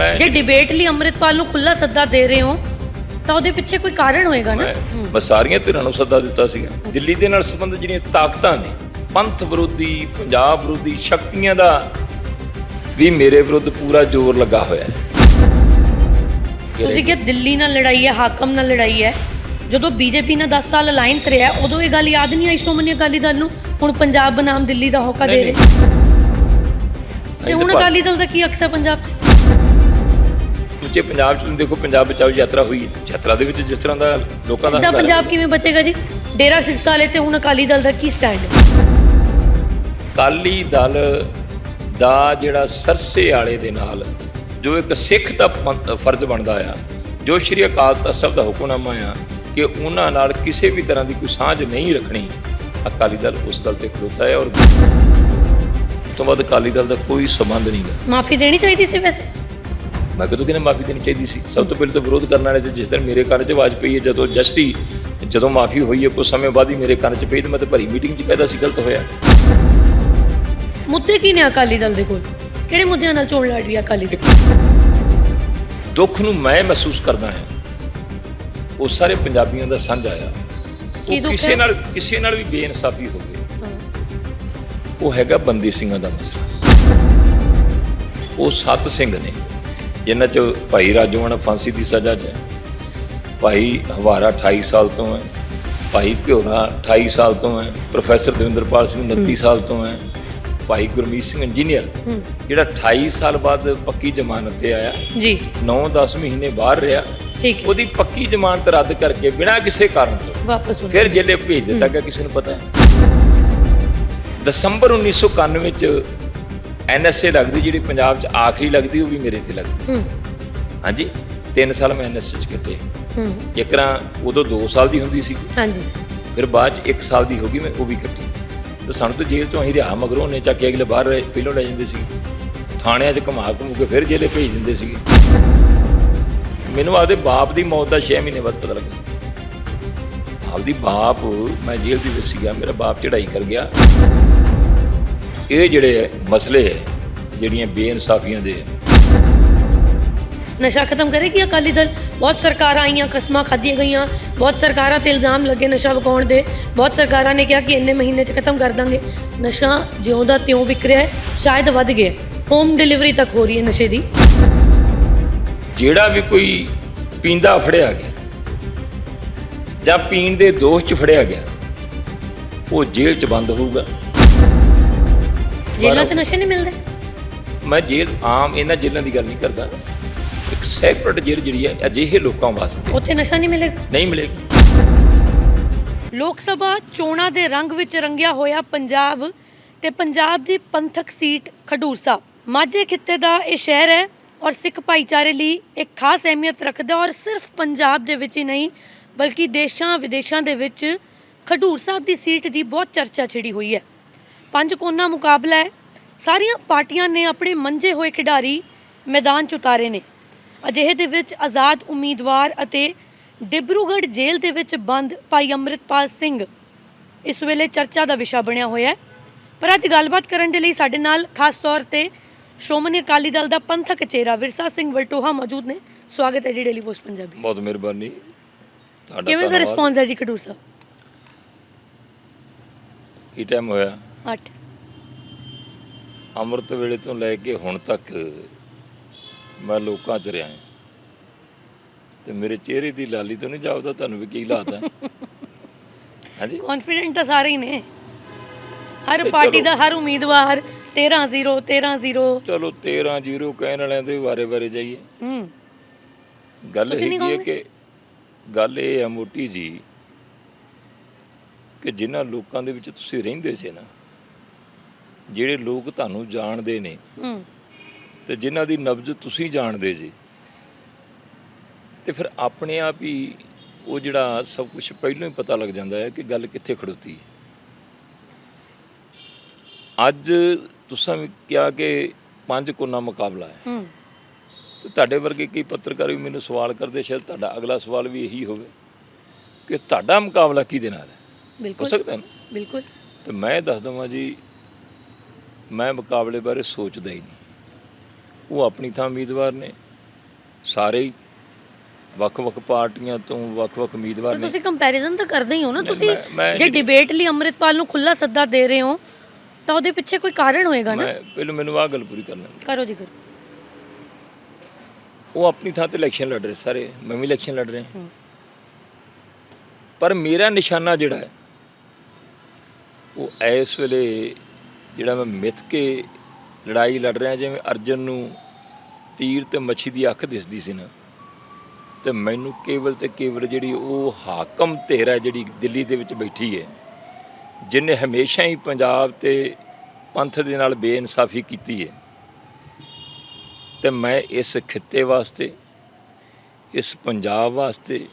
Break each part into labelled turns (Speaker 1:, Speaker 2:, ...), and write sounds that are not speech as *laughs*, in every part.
Speaker 1: ਮੈਂ
Speaker 2: ਜੇ ਡਿਬੇਟ ਲਈ ਅੰਮ੍ਰਿਤਪਾਲ ਨੂੰ ਖੁੱਲਾ ਸੱਦਾ ਦੇ ਰਹੇ ਹੋ ਤਾਂ ਉਹਦੇ ਪਿੱਛੇ ਕੋਈ ਕਾਰਨ ਹੋਏਗਾ ਨਾ?
Speaker 1: ਮੈਂ ਮੈਂ ਸਾਰੀਆਂ ਧਿਰਾਂ ਨੂੰ ਸੱਦਾ ਦਿੱਤਾ ਸੀਗਾ। ਦਿੱਲੀ ਦੇ ਨਾਲ ਸੰਬੰਧਿਤ ਜਿਹੜੀਆਂ ਤਾਕਤਾਂ ਨੇ ਪੰਥ ਵਿਰੋਧੀ ਪੰਜਾਬ ਵਿਰੋਧੀ ਸ਼ਕਤੀਆਂ ਦਾ ਵੀ ਮੇਰੇ ਵਿਰੁੱਧ ਪੂਰਾ ਜ਼ੋਰ ਲੱਗਾ ਹੋਇਆ ਹੈ।
Speaker 2: ਤੁਸੀਂ ਕਿ ਦਿੱਲੀ ਨਾਲ ਲੜਾਈ ਹੈ ਹਾਕਮ ਨਾਲ ਲੜਾਈ ਹੈ। ਜਦੋਂ ਬੀਜੇਪੀ ਨਾਲ 10 ਸਾਲ ਅਲਾਈਅੰਸ ਰਿਹਾ ਉਦੋਂ ਇਹ ਗੱਲ ਯਾਦ ਨਹੀਂ ਆਈ ਸ਼੍ਰੋਮਣੀ ਅਕਾਲੀ ਦਲ ਨੂੰ? ਹੁਣ ਪੰਜਾਬ ਬਨਾਮ ਦਿੱਲੀ ਦਾ ਹੋਕਾ ਦੇ ਰਹੇ। ਤੇ ਹੁਣ ਅਕਾਲੀ ਦਲ ਦਾ ਕੀ ਅਕਸਰ ਪੰਜਾਬ 'ਚ?
Speaker 1: ਉੱਚੇ ਪੰਜਾਬ ਚ ਤੁਸੀਂ ਦੇਖੋ ਪੰਜਾਬ ਬਚਾਓ ਯਾਤਰਾ ਹੋਈ ਹੈ। ਯਾਤਰਾ ਦੇ ਵਿੱਚ ਜਿਸ ਤਰ੍ਹਾਂ ਦਾ ਲੋਕਾਂ ਦਾ
Speaker 2: ਤਾਂ
Speaker 1: ਹੰਗਾਰਾ
Speaker 2: ਪੰਜਾਬ ਕਿਵੇਂ ਬਚੇਗਾ ਜੀ? ਡੇਰਾ ਸਿਰਸਾ ਵਾਲੇ ਤੇ ਹੁਣ ਅਕਾਲੀ ਦਲ ਦਾ ਕੀ ਸਟੈਂਡ? ਹੈ
Speaker 1: ਅਕਾਲੀ ਦਲ ਦਾ ਜਿਹੜਾ ਸਰਸੇ ਵਾਲੇ ਦੇ ਨਾਲ ਜੋ ਇੱਕ ਸਿੱਖ ਦਾ ਫਰਜ਼ ਬਣਦਾ ਆ ਜੋ ਸ਼੍ਰੀ ਅਕਾਲ ਤਖਤ ਸਾਹਿਬ ਦਾ ਹੁਕਮਨਾਮਾ ਆ ਕਿ ਉਹਨਾਂ ਨਾਲ ਕਿਸੇ ਵੀ ਤਰ੍ਹਾਂ ਦੀ ਕੋਈ ਸਾਂਝ ਨਹੀਂ ਰੱਖਣੀ ਅਕਾਲੀ ਦਲ ਉਸ ਗੱਲ ਤੇ ਖਲੋਤਾ ਹੈ ਔਰ ਉਸ ਤੋਂ ਬਾਅਦ ਅਕਾਲੀ ਦਲ ਦਾ ਕੋਈ ਸੰਬੰਧ ਨਹੀਂ ਗਾ।
Speaker 2: ਮਾਫੀ ਦੇਣੀ ਚਾਹੀਦੀ ਸੀ ਵੈਸੇ?
Speaker 1: ਮੈਂ ਕਦੋਂ ਕਿਨੇ ਮਾਫੀ ਦੇਣੀ ਚਾਹੀਦੀ ਸੀ? ਸਭ ਤੋਂ ਪਹਿਲਾਂ ਤਾਂ ਵਿਰੋਧ ਕਰਨ ਵਾਲੇ ਤੇ ਜਿਸ ਦਿਨ ਮੇਰੇ ਕੰਨ 'ਚ ਆਵਾਜ਼ ਪਈ ਹੈ ਜਦੋਂ ਜਸਟੀ ਜਦੋਂ ਮਾਫੀ ਹੋਈ ਹੈ ਕੁਝ ਸਮੇਂ ਬਾਅਦ ਹੀ ਮੇਰੇ ਕੰਨ 'ਚ ਪਈ ਤੇ ਮੈਂ ਤਾਂ ਭਰੀ ਮੀਟਿੰਗ 'ਚ ਕਹਿਦਾ ਸੀ ਗਲਤ ਹੋਇਆ।
Speaker 2: ਮੁੱਦੇ ਕੀ ਨੇ ਅਕਾਲੀ ਦਲ ਦੇ ਕੋਲ? ਕਿਹੜੇ ਮੁੱਦਿਆਂ ਨਾਲ ਚੋਣ ਲੜ ਰਹੀ ਹੈ ਅਕਾਲੀ ਦਲ?
Speaker 1: ਦੁੱਖ ਨੂੰ ਮੈਂ ਮਹਿਸੂਸ ਕਰਦਾ ਹਾਂ। ਉਹ ਸਾਰੇ ਪੰਜਾਬੀਆਂ ਦਾ ਸਾਂਝਾ ਆ
Speaker 2: ਕੀ
Speaker 1: ਉਹ
Speaker 2: ਦੁੱਖ
Speaker 1: ਕਿਸੇ? ਨਾਲ ਕਿਸੇ ਨਾਲ ਵੀ ਬੇਇਨਸਾਫੀ ਹੋਵੇ। ਉਹ ਹੈਗਾ ਬੰਦੀ ਸਿੰਘਾਂ ਦਾ ਮਸਲਾ। ਉਹ ਸੱਤ ਸਿੰਘ ਨੇ। ਜਿਨ੍ਹਾਂ ਚ ਭਾਈ ਰਾਜੋਆਣਾ ਫਾਂਸੀ ਦੀ ਸਜ਼ਾ 'ਚ ਹੈ। ਭਾਈ ਹਵਾਰਾ 28 ਸਾਲ ਤੋਂ ਹੈ। ਭਾਈ ਭਿਓਰਾ 28 ਸਾਲ ਤੋਂ ਹੈ। ਪ੍ਰੋਫੈਸਰ ਦਵਿੰਦਰਪਾਲ ਸਿੰਘ 29 ਸਾਲ ਤੋਂ ਹੈ। ਭਾਈ ਗੁਰਮੀਤ ਸਿੰਘ ਇੰਜੀਨੀਅਰ ਜਿਹੜਾ 28 ਸਾਲ ਬਾਅਦ ਪੱਕੀ ਜ਼ਮਾਨਤ ਤੇ ਆਇਆ।
Speaker 2: ਜੀ।
Speaker 1: 9-10 ਮਹੀਨੇ ਬਾਹਰ ਰਿਹਾ।
Speaker 2: ਠੀਕ ਹੈ।
Speaker 1: ਉਹਦੀ ਪੱਕੀ ਜ਼ਮਾਨਤ ਰੱਦ ਕਰਕੇ ਬਿਨਾਂ ਕਿਸੇ ਕਾਰਨ ਤੋਂ
Speaker 2: ਵਾਪਸ ਹੋ
Speaker 1: ਫਿਰ ਜੇਲੇ ਭੇਜ ਦਿੱਤਾ ਗਿਆ ਕਿਸੇ ਨੂੰ ਪਤਾ ਹੈ। ਦਸੰਬਰ 1991 ਚ ਐਨਐਸਏ ਲੱਗਦੀ ਜਿਹੜੀ ਪੰਜਾਬ ਚ ਆਖਰੀ ਲੱਗਦੀ ਉਹ ਵੀ ਮੇਰੇ ਤੇ ਲੱਗਦੀ।
Speaker 2: ਹੂੰ।
Speaker 1: ਹਾਂਜੀ? 3 ਸਾਲ ਮੈਂ ਐਨਐਸਏ ਚ ਕੱਟੇ
Speaker 2: ਹੂੰ।
Speaker 1: ਜੇਕਰਾਂ ਉਦੋਂ 2 ਸਾਲ ਦੀ ਹੁੰਦੀ ਸੀ।
Speaker 2: ਹਾਂਜੀ।
Speaker 1: ਫਿਰ ਬਾਅਦ ਚ 1 ਸਾਲ ਦੀ ਹੋ ਗਈ ਮੈਂ ਉਹ ਵੀ ਕੱਟੀ ਤੇ ਸਾਨੂੰ ਤਾਂ ਜੇਲ੍ਹ ਤੋਂ ਅਸੀਂ ਰਿਹਾ ਮਗਰੋਂ ਨੇ ਚੱਕ ਕੇ ਅਗਲੇ ਬਾਹਰ ਪਹਿਲੋਂ ਲੈ ਜਾਂਦੇ ਸੀ। ਥਾਣਿਆਂ 'ਚ ਘੁਮਾ ਘੁਮੂ ਕੇ ਫਿਰ ਜੇਲੇ ਭੇਜ ਦਿੰਦੇ ਸੀਗੇ ਮੈਨੂੰ ਆਪਦੇ ਬਾਪ ਦੀ ਮੌਤ ਦਾ 6 ਮਹੀਨੇ ਬਾਅਦ ਪਤਾ ਲੱਗਾ। ਆਪਦੀ ਬਾਪ ਮੈਂ ਜੇਲ੍ਹ ਦੇ ਵਿੱਚ ਸੀਗਾ ਮੇਰਾ ਬਾਪ ਚੜਾਈ ਕਰ ਗਿਆ। ਇਹ ਜਿਹੜੇ ਮਸਲੇ ਹੈ ਜਿਹੜੀਆਂ ਬੇਇਨਸਾਫੀਆਂ ਦੇ
Speaker 2: ਨਸ਼ਾ ਖਤਮ ਕਰੇਗੀ ਅਕਾਲੀ ਦਲ? ਬਹੁਤ ਸਰਕਾਰਾਂ ਆਈਆਂ ਕਸਮਾਂ ਖਾਧੀਆਂ ਗਈਆਂ। ਬਹੁਤ ਸਰਕਾਰਾਂ ਤੇ ਇਲਜ਼ਾਮ ਲੱਗੇ ਨਸ਼ਾ ਵਿਕਾਉਣ ਦੇ। ਬਹੁਤ ਸਰਕਾਰਾਂ ਨੇ ਕਿਹਾ ਕਿ ਇੰਨੇ ਮਹੀਨੇ 'ਚ ਖਤਮ ਕਰ ਦਾਂਗੇ। ਨਸ਼ਾ ਜਿਉਂ ਦਾ ਤਿਉਂ ਵਿਕ ਰਿਹਾ ਹੈ ਸ਼ਾਇਦ ਵੱਧ ਗਿਆ ਹੋਮ ਡਿਲੀਵਰੀ ਤੱਕ ਹੋ ਰਹੀ ਹੈ ਨਸ਼ੇ ਦੀ।
Speaker 1: ਜਿਹੜਾ ਵੀ ਕੋਈ ਪੀਂਦਾ ਫੜਿਆ ਗਿਆ ਜਾਂ ਪੀਣ ਦੇ ਦੋਸ਼ 'ਚ ਫੜਿਆ ਗਿਆ ਉਹ ਜੇਲ੍ਹ 'ਚ ਬੰਦ ਹੋਊਗਾ।
Speaker 2: ਜੇਲ੍ਹਾਂ 'ਚ ਨਸ਼ੇ ਨਹੀਂ ਮਿਲਦੇ?
Speaker 1: ਮੈਂ ਜੇਲ੍ਹ ਆਮ ਇਹਨਾਂ ਜੇਲ੍ਹਾਂ ਦੀ ਗੱਲ ਨਹੀਂ ਕਰਦਾ। ਇੱਕ ਸੈਪਰੇਟ ਜੇਲ੍ਹ ਜਿਹੜੀ ਹੈ ਅਜਿਹੇ ਲੋਕਾਂ ਵਾਸਤੇ।
Speaker 2: ਉੱਥੇ ਨਸ਼ਾ ਨਹੀਂ ਮਿਲੇਗਾ?
Speaker 1: ਨਹੀਂ ਮਿਲੇਗੀ।
Speaker 2: ਲੋਕ ਸਭਾ ਚੋਣਾਂ ਦੇ ਰੰਗ ਵਿੱਚ ਰੰਗਿਆ ਹੋਇਆ ਪੰਜਾਬ ਤੇ ਪੰਜਾਬ ਦੀ ਪੰਥਕ ਸੀਟ ਖਡੂਰ ਸਾਹਿਬ। ਮਾਝੇ ਖਿੱਤੇ ਦਾ ਇਹ ਸ਼ਹਿਰ ਹੈ ਔਰ ਸਿੱਖ ਭਾਈਚਾਰੇ ਲਈ ਇੱਕ ਖਾਸ ਅਹਿਮੀਅਤ ਰੱਖਦਾ ਔਰ ਸਿਰਫ ਪੰਜਾਬ ਦੇ ਵਿੱਚ ਹੀ ਨਹੀਂ ਬਲਕਿ ਦੇਸ਼ਾਂ ਵਿਦੇਸ਼ਾਂ ਦੇ ਵਿੱਚ ਖਡੂਰ ਸਾਹਿਬ ਦੀ ਸੀਟ ਦੀ ਬਹੁਤ ਚਰਚਾ ਛਿੜੀ ਹੋਈ ਹੈ। ਪੰਜ ਕੋਨਾ ਮੁਕਾਬਲਾ ਹੈ। ਸਾਰੀਆਂ ਪਾਰਟੀਆਂ ਨੇ ਆਪਣੇ ਮੰਝੇ ਹੋਏ ਖਿਡਾਰੀ ਮੈਦਾਨ 'ਚ ਉਤਾਰੇ ਨੇ। ਅਜਿਹੇ ਦੇ ਵਿੱਚ ਆਜ਼ਾਦ ਉਮੀਦਵਾਰ ਅਤੇ ਡਿਬਰੂਗੜ੍ਹ ਜੇਲ੍ਹ ਦੇ ਵਿੱਚ ਬੰਦ ਭਾਈ ਅੰਮ੍ਰਿਤਪਾਲ ਸਿੰਘ ਇਸ ਵੇਲੇ ਚਰਚਾ ਦਾ ਵਿਸ਼ਾ ਬਣਿਆ ਹੋਇਆ ਹੈ। ਪਰ ਅੱਜ ਗੱਲਬਾਤ ਕਰਨ ਦੇ ਲਈ ਸਾਡੇ ਨਾਲ ਖਾਸ ਤੌਰ ਤੇ ਸ਼੍ਰੋਮਣੀ ਅਕਾਲੀ ਦਲ ਦਾ ਪੰਥਕ ਚਿਹਰਾ ਵਿਰਸਾ ਸਿੰਘ ਵਲਟੋਹਾ ਮੌਜੂਦ ਨੇ। ਸਵਾਗਤ ਹੈ ਜੀ ਡੇਲੀ ਪੋਸਟ ਪੰਜਾਬੀ।
Speaker 1: ਬਹੁਤ ਮਿਹਰਬਾਨੀ। ਤੁਹਾਡਾ
Speaker 2: ਕਿਵੇਂ ਦਾ
Speaker 1: ਧੰਨਵਾਦ।
Speaker 2: ਰਿਸਪੌਂਸ ਹੈ ਜੀ ਖਡੂਰ ਸਾਹਿਬ?
Speaker 1: ਕੀ ਟਾਈਮ ਹੋਇਆ?
Speaker 2: 8
Speaker 1: ਅੰਮ੍ਰਿਤ ਵੇਲੇ ਤੋਂ ਲੈ ਕੇ ਹੁਣ ਤੱਕ ਮੈਂ ਲੋਕਾਂ 'ਚ ਰਿਹਾ ਹਾਂ। ਤੇ ਮੇਰੇ ਚਿਹਰੇ ਦੀ ਲਾਲੀ ਤੋਂ ਨਹੀਂ ਜਾਪਦਾ ਤੁਹਾਨੂੰ ਵੀ ਕੀ ਹਾਲਾਤ ਹੈ? *laughs* ਹਾਂਜੀ?
Speaker 2: ਕੌਨਫੀਡੈਂਟ ਤਾਂ ਸਾਰੇ ਹੀ ਨੇ। ਹਰ ਪਾਰਟੀ। ਦਾ ਹਰ ਉਮੀਦਵਾਰ 13-0 13-0
Speaker 1: ਚਲੋ 13 ਜ਼ੀਰੋ ਕਹਿਣ ਵਾਲਿਆਂ ਦੇ ਬਾਰੇ ਬਾਰੇ ਜਾਈਏ।
Speaker 2: ਹੂੰ।
Speaker 1: ਗੱਲ ਹੈਗੀ ਹੈ ਕਿ ਗੱਲ ਇਹ ਹੈ ਮੋਟੀ ਜੀ ਕਿ ਜਿਨ੍ਹਾਂ ਲੋਕਾਂ ਦੇ ਵਿੱਚ ਤੁਸੀਂ ਰਹਿੰਦੇ ਸੀ ਨਾ ਜਿਹੜੇ ਲੋਕ ਤੁਹਾਨੂੰ ਜਾਣਦੇ ਨੇ
Speaker 2: ਹੂੰ।
Speaker 1: ਤੇ ਜਿਨ੍ਹਾਂ ਦੀ ਨਬਜ਼ ਤੁਸੀਂ ਜਾਣਦੇ ਜੀ ਤੇ ਫਿਰ ਆਪਣੇ ਆਪ ਹੀ ਉਹ ਜਿਹੜਾ ਸਭ ਕੁਝ ਪਹਿਲਾਂ ਹੀ ਪਤਾ ਲੱਗ ਜਾਂਦਾ ਹੈ ਕਿ ਗੱਲ ਕਿੱਥੇ ਖੜੋਤੀ ਹੈ। ਅੱਜ ਤੁਸੀਂ ਵੀ ਕਿਹਾ ਕਿ ਪੰਜ ਕੋਨਾ ਮੁਕਾਬਲਾ ਹੈ।
Speaker 2: ਹੂੰ।
Speaker 1: ਤੇ ਤੁਹਾਡੇ ਵਰਗੇ ਕਈ ਪੱਤਰਕਾਰ ਵੀ ਮੈਨੂੰ ਸਵਾਲ ਕਰਦੇ ਸ਼ਾਇਦ ਤੁਹਾਡਾ ਅਗਲਾ ਸਵਾਲ ਵੀ ਇਹੀ ਹੋਵੇ ਕਿ ਤੁਹਾਡਾ ਮੁਕਾਬਲਾ ਕਿਹਦੇ ਨਾਲ ਹੈ? ਹੋ
Speaker 2: ਬਿਲਕੁਲ।
Speaker 1: ਸਕਦਾ ਹੈ
Speaker 2: ਬਿਲਕੁਲ।
Speaker 1: ਤੇ ਮੈਂ ਦੱਸ ਦਵਾਂ ਜੀ ਮੈਂ ਮੁਕਾਬਲੇ ਬਾਰੇ ਸੋਚਦਾ ਹੀ ਨਹੀਂ। ਉਹ ਆਪਣੀ ਥਾਂ ਉਮੀਦਵਾਰ ਨੇ। ਸਾਰੇ ਹੀ ਵੱਖ-ਵੱਖ ਪਾਰਟੀਆਂ ਤੋਂ ਵੱਖ-ਵੱਖ ਉਮੀਦਵਾਰ ਨੇ।
Speaker 2: ਤੁਸੀਂ ਕੰਪੈਰੀਜ਼ਨ ਤਾਂ ਕਰਦੇ ਹੀ ਹੋ ਨਾ। ਤੁਸੀਂ ਜੇ ਡਿਬੇਟ ਲਈ ਅੰਮ੍ਰਿਤਪਾਲ ਨੂੰ ਖੁੱਲਾ ਸੱਦਾ ਦੇ ਰਹੇ ਹੋ ਤਾਂ ਉਹਦੇ ਪਿੱਛੇ ਕੋਈ ਕਾਰਨ ਹੋਏਗਾ ਨਾ?
Speaker 1: ਮੈਂ ਪਹਿਲਾਂ ਮੈਨੂੰ ਆਹ ਗੱਲ ਪੂਰੀ ਕਰਨਾ।
Speaker 2: ਕਰੋ ਜੀ ਕਰੋ।
Speaker 1: ਉਹ ਆਪਣੀ ਥਾਂ ਤੇ ਇਲੈਕਸ਼ਨ ਲੜ ਰਹੇ ਸਾਰੇ। ਮੈਂ ਵੀ ਇਲੈਕਸ਼ਨ ਲੜ ਰਿਹਾ। ਪਰ ਮੇਰਾ ਨਿਸ਼ਾਨਾ ਜਿਹੜਾ ਹੈ ਉਹ ਇਸ ਵੇਲੇ ਜਿਹੜਾ ਮੈਂ ਮਿੱਥ ਕੇ ਲੜਾਈ ਲੜ ਰਿਹਾ, ਜਿਵੇਂ ਅਰਜਨ ਨੂੰ ਤੀਰ ਤੇ ਮੱਛੀ ਦੀ ਅੱਖ ਦਿਸਦੀ ਸੀ ਨਾ, ਤੇ ਮੈਨੂੰ ਕੇਵਲ ਤੇ ਕੇਵਲ ਜਿਹੜੀ ਉਹ ਹਾਕਮ ਧਿਰ ਹੈ ਜਿਹੜੀ ਦਿੱਲੀ ਦੇ ਵਿੱਚ ਬੈਠੀ ਹੈ, ਜਿਨੇ ਹਮੇਸ਼ਾ ਹੀ ਪੰਜਾਬ ਤੇ ਪੰਥ ਦੇ ਨਾਲ ਬੇਇਨਸਾਫੀ ਕੀਤੀ ਹੈ, ਤੇ ਮੈਂ ਇਸ ਖਿੱਤੇ ਵਾਸਤੇ, ਇਸ ਪੰਜਾਬ ਵਾਸਤੇ,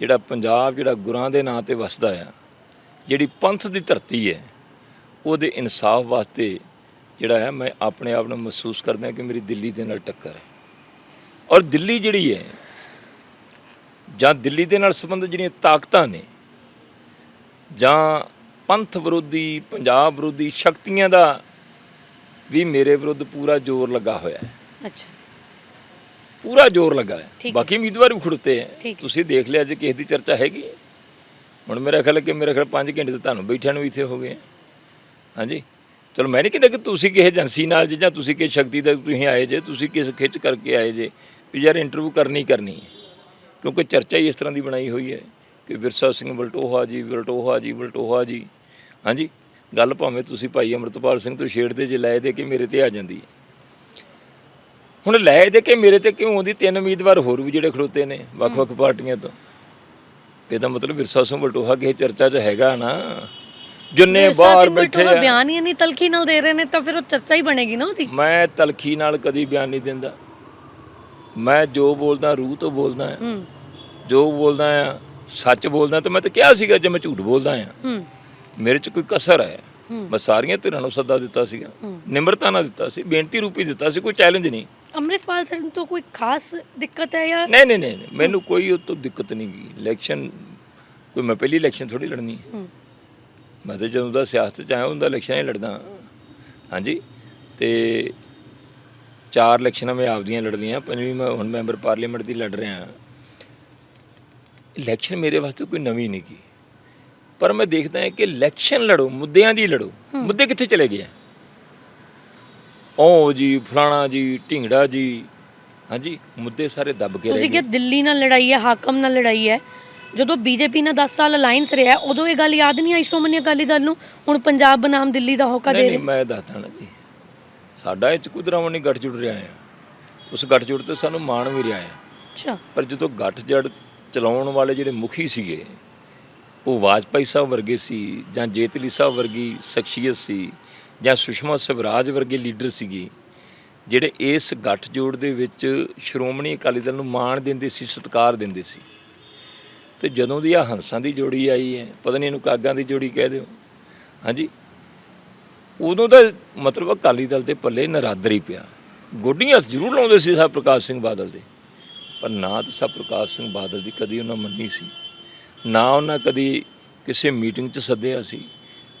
Speaker 1: ਜਿਹੜਾ ਪੰਜਾਬ ਜਿਹੜਾ ਗੁਰਾਂ ਦੇ ਨਾਂ ਤੇ ਵਸਦਾ ਆ, ਜਿਹੜੀ ਪੰਥ ਦੀ ਧਰਤੀ ਹੈ ਉਹਦੇ ਇਨਸਾਫ ਵਾਸਤੇ ਜਿਹੜਾ ਹੈ ਮੈਂ ਆਪਣੇ ਆਪ ਨੂੰ ਮਹਿਸੂਸ ਕਰਦਾ ਕਿ ਮੇਰੀ ਦਿੱਲੀ ਦੇ ਨਾਲ ਟੱਕਰ ਹੈ ਔਰ ਦਿੱਲੀ ਜਿਹੜੀ ਹੈ ਜਾਂ ਦਿੱਲੀ ਦੇ ਨਾਲ ਸੰਬੰਧਿਤ ਜਿਹੜੀਆਂ ਤਾਕਤਾਂ ਨੇ ਜਾਂ ਪੰਥ ਵਿਰੋਧੀ ਪੰਜਾਬ ਵਿਰੋਧੀ ਸ਼ਕਤੀਆਂ ਦਾ ਵੀ ਮੇਰੇ ਵਿਰੁੱਧ ਪੂਰਾ ਜ਼ੋਰ ਲੱਗਾ ਹੋਇਆ ਹੈ
Speaker 2: ਅੱਛਾ
Speaker 1: ਪੂਰਾ ਜ਼ੋਰ ਲੱਗਾ ਹੈ। ਬਾਕੀ ਉਮੀਦਵਾਰ ਵੀ ਖੜੁੱਤੇ ਹੈ। ਤੁਸੀਂ ਦੇਖ ਲਿਆ ਜੇ ਕਿਸੇ ਦੀ ਚਰਚਾ ਹੈਗੀ। ਹੁਣ ਮੇਰਾ ਖਿਆਲ ਕਿ ਮੇਰਾ ਖਿਆਲ 5 ਘੰਟੇ ਤੇ ਤੁਹਾਨੂੰ ਬੈਠਿਆਂ ਨੂੰ ਇੱਥੇ ਹੋ ਗਏ ਹੈ। ਹਾਂਜੀ। ਚਲੋ ਮੈਂ ਨਹੀਂ ਕਹਿੰਦਾ ਕਿ ਤੁਸੀਂ ਕਿਸੇ ਏਜੰਸੀ ਨਾਲ ਜੇ ਜਾਂ ਤੁਸੀਂ ਕਿਸੇ ਸ਼ਕਤੀ ਦਾ ਤੁਸੀਂ ਆਏ ਜੇ ਤੁਸੀਂ ਕਿਸ ਖਿੱਚ ਕਰਕੇ ਆਏ ਜੇ ਵੀ ਯਾਰ ਇੰਟਰਵਿਊ ਕਰਨੀ ਕਰਨੀ ਹੈ। ਕਿਉਂਕਿ ਚਰਚਾ ਹੀ ਇਸ ਤਰ੍ਹਾਂ ਦੀ ਬਣਾਈ ਹੋਈ ਹੈ ਕਿ ਵਿਰਸਾ ਸਿੰਘ ਵਲਟੋਹਾ ਜੀ ਵਲਟੋਹਾ ਜੀ ਵਲਟੋਹਾ ਜੀ। ਹਾਂਜੀ ਗੱਲ ਭਾਵੇਂ ਤੁਸੀਂ ਭਾਈ ਅਮਰਤਪਾਲ ਸਿੰਘ ਤੋਂ ਛੇੜਦੇ ਜੇ ਲੈ ਦੇ ਕੇ ਮੇਰੇ ਤੇ ਆ ਜਾਂਦੀ ਹੈ। ਹੁਣ ਲੈ ਦੇ ਕੇ ਮੇਰੇ ਤੇ ਕਿਉਂ ਆਉਂਦੀ? ਤਿੰਨ ਉਮੀਦਵਾਰ ਹੋਰ ਵੀ ਜਿਹੜੇ ਖੜੋਤੇ ਨੇ ਵੱਖ-ਵੱਖ ਪਾਰਟੀਆਂ ਤੋਂ। ਇਹਦਾ ਮਤਲਬ ਵਿਰਸਾ ਸਿੰਘ ਵਲਟੋਹਾ ਕਿਸੇ ਚਰਚਾ 'ਚ ਹੈਗਾ ਨਾ। ਜਿੰਨੇ ਬਾਹਰ ਬੈਠੇ ਆ।
Speaker 2: ਬਿਆਨ ਹੀ ਨਹੀਂ ਤਲਖੀ ਨਾਲ ਦੇ ਰਹੇ ਨੇ ਤਾਂ ਫਿਰ ਉਹ ਚਰਚਾ ਹੀ ਬਣੇਗੀ ਨਾ ਉਹਦੀ।
Speaker 1: ਮੈਂ ਤਲਖੀ ਨਾਲ ਕਦੀ ਬਿਆਨ ਨਹੀਂ ਦਿੰਦਾ। ਮੈਂ ਜੋ ਬੋਲਦਾ ਰੂਹ ਤੋਂ ਬੋਲਦਾ ਆ।
Speaker 2: ਹੂੰ।
Speaker 1: ਜੋ ਬੋਲਦਾ ਆ ਸੱਚ ਬੋਲਦਾ ਤੇ ਮੈਂ ਤਾਂ ਕਿਹਾ ਸੀਗਾ ਜੇ ਮੈਂ ਝੂਠ ਬੋਲਦਾ ਆ।
Speaker 2: ਹੂੰ।
Speaker 1: ਮੇਰੇ 'ਚ ਕੋਈ ਕਸਰ ਹੈ। ਮੈਂ ਸਾਰੀਆਂ ਧਿਰਾਂ ਨੂੰ ਸੱਦਾ ਦਿੱਤਾ ਸੀਗਾ। ਨਿਮਰਤਾ ਨਾਲ ਦਿੱਤਾ ਸੀ ਬੇਨਤੀ ਰੂਪੀ ਦਿੱਤਾ ਸੀ ਕੋਈ ਚੈਲੰਜ ਨਹੀਂ।
Speaker 2: ਅੰਮ੍ਰਿਤਪਾਲ ਸਿੰਘ ਤੋਂ ਕੋਈ ਖਾਸ ਦਿੱਕਤ ਹੈ ਜਾਂ
Speaker 1: ਨਹੀਂ ਨਹੀਂ ਨਹੀਂ ਨਹੀਂ, ਮੈਨੂੰ ਕੋਈ ਉਹ ਤੋਂ ਦਿੱਕਤ ਨਹੀਂ ਗਈ। ਇਲੈਕਸ਼ਨ ਕੋਈ ਮੈਂ ਪਹਿਲੀ ਇਲੈਕਸ਼ਨ ਥੋੜੀ ਲੜਨੀ ਹੈ। ਮੈਂ ਤਾਂ ਜਦੋਂ ਦਾ ਸਿਆਸਤ ਚ ਆਇਆ ਹੁੰਦਾ ਇਲੈਕਸ਼ਨ ਹੀ ਲੜਦਾ ਹਾਂਜੀ? ਤੇ ਚਾਰ ਇਲੈਕਸ਼ਨਾਂ ਮੈਂ ਆਪਦੀਆਂ ਲੜਦੀਆਂ ਪੰਜਵੀਂ ਮੈਂ ਹੁਣ ਮੈਂਬਰ ਪਾਰਲੀਮੈਂਟ ਦੀ ਲੜ ਰਿਹਾ ਇਲੈਕਸ਼ਨ ਮੇਰੇ ਵਾਸਤੇ ਕੋਈ ਨਵੀਂ ਨਹੀਂ ਕੀ ਪਰ ਮੈਂ ਦੇਖਦਾ ਹਾਂ ਕਿ ਇਲੈਕਸ਼ਨ ਲੜੋ ਮੁੱਦਿਆਂ ਦੀ ਲੜੋ। ਮੁੱਦੇ ਕਿੱਥੇ ਚਲੇ ਗਏ? ਉਹ ਜੀ ਫਲਾਣਾ ਜੀ ਢਿੰਗੜਾ ਜੀ ਹਾਂਜੀ ਮੁੱਦੇ ਸਾਰੇ ਦੱਬ ਕੇ ਰਹਿ
Speaker 2: ਤੁਸੀਂ ਕਿ ਦਿੱਲੀ ਨਾਲ ਲੜਾਈ ਹੈ ਹਾਕਮ ਨਾਲ ਲੜਾਈ ਹੈ। ਜਦੋਂ ਬੀਜੇਪੀ ਨਾਲ 10 ਸਾਲ ਅਲਾਈਅੰਸ ਰਿਹਾ ਉਦੋਂ ਇਹ ਗੱਲ ਯਾਦ ਨਹੀਂ ਆਈ ਸ਼੍ਰੋਮਣੀ ਅਕਾਲੀ ਦਲ ਨੂੰ? ਹੁਣ ਪੰਜਾਬ ਬਨਾਮ ਦਿੱਲੀ ਦਾ ਹੋਕਾ ਦੇ
Speaker 1: ਨਹੀਂ
Speaker 2: ਰਹੇ।
Speaker 1: ਨਹੀਂ ਮੈਂ ਦੱਸਦਾ ਨਾ ਜੀ। ਸਾਡਾ ਇਹ ਚ ਕੁਦਰਾਵਾਂ ਨਹੀਂ ਗੱਠ ਜੁੜ ਰਿਹਾ ਆ। ਉਸ ਗੱਠ ਜੁੜ ਤੇ ਸਾਨੂੰ ਮਾਣ ਵੀ ਰਿਹਾ ਆ।
Speaker 2: ਅੱਛਾ।
Speaker 1: ਪਰ ਜਦੋਂ ਗੱਠ ਜੜ ਚਲਾਉਣ ਵਾਲੇ ਜਿਹੜੇ ਮੁਖੀ ਸੀਗੇ ਉਹ ਵਾਜਪਾਈ ਸਾਹਿਬ ਵਰਗੇ ਸੀ ਜਾਂ ਜੇਤਲੀ ਸਾਹਿਬ ਵਰਗੀ ਸ਼ਖਸੀਅਤ ਸੀ ਜਾਂ ਸੁਸ਼ਮਾ ਸਵਰਾਜ ਵਰਗੇ ਲੀਡਰ ਸੀਗੇ ਜਿਹੜੇ ਇਸ ਗੱਠ ਜੋੜ ਦੇ ਵਿੱਚ ਸ਼੍ਰੋਮਣੀ ਅਕਾਲੀ ਦਲ ਨੂੰ ਮਾਣ ਦਿੰਦੇ ਸੀ ਸਤਿਕਾਰ ਦਿੰਦੇ ਸੀ। ਤੇ ਜਦੋਂ ਦੀ ਆ ਹੰਸਾਂ ਦੀ ਜੋੜੀ ਆਈ ਹੈ ਪਤਾ ਨਹੀਂ ਇਹਨੂੰ ਕਾਗਾਂ ਦੀ ਜੋੜੀ ਕਹਿ ਦਿਓ। ਹਾਂਜੀ? ਉਦੋਂ ਦਾ ਮਤਲਬ ਅਕਾਲੀ ਦਲ ਦੇ ਪੱਲੇ ਨਰਾਦਰੀ ਪਿਆ। ਗੋਡੀਆਂ ਜ਼ਰੂਰ ਲਾਉਂਦੇ ਸੀ ਸਾਹਿਬ ਪ੍ਰਕਾਸ਼ ਸਿੰਘ ਬਾਦਲ ਦੇ। ਪਰ ਨਾ ਤਾਂ ਸਾਹਿਬ ਪ੍ਰਕਾਸ਼ ਸਿੰਘ ਬਾਦਲ ਦੀ ਕਦੀ ਉਹਨਾਂ ਮੰਨੀ ਸੀ। ਨਾ ਉਹਨਾਂ ਕਦੀ ਕਿਸੇ ਮੀਟਿੰਗ 'ਚ ਸੱਦਿਆ ਸੀ।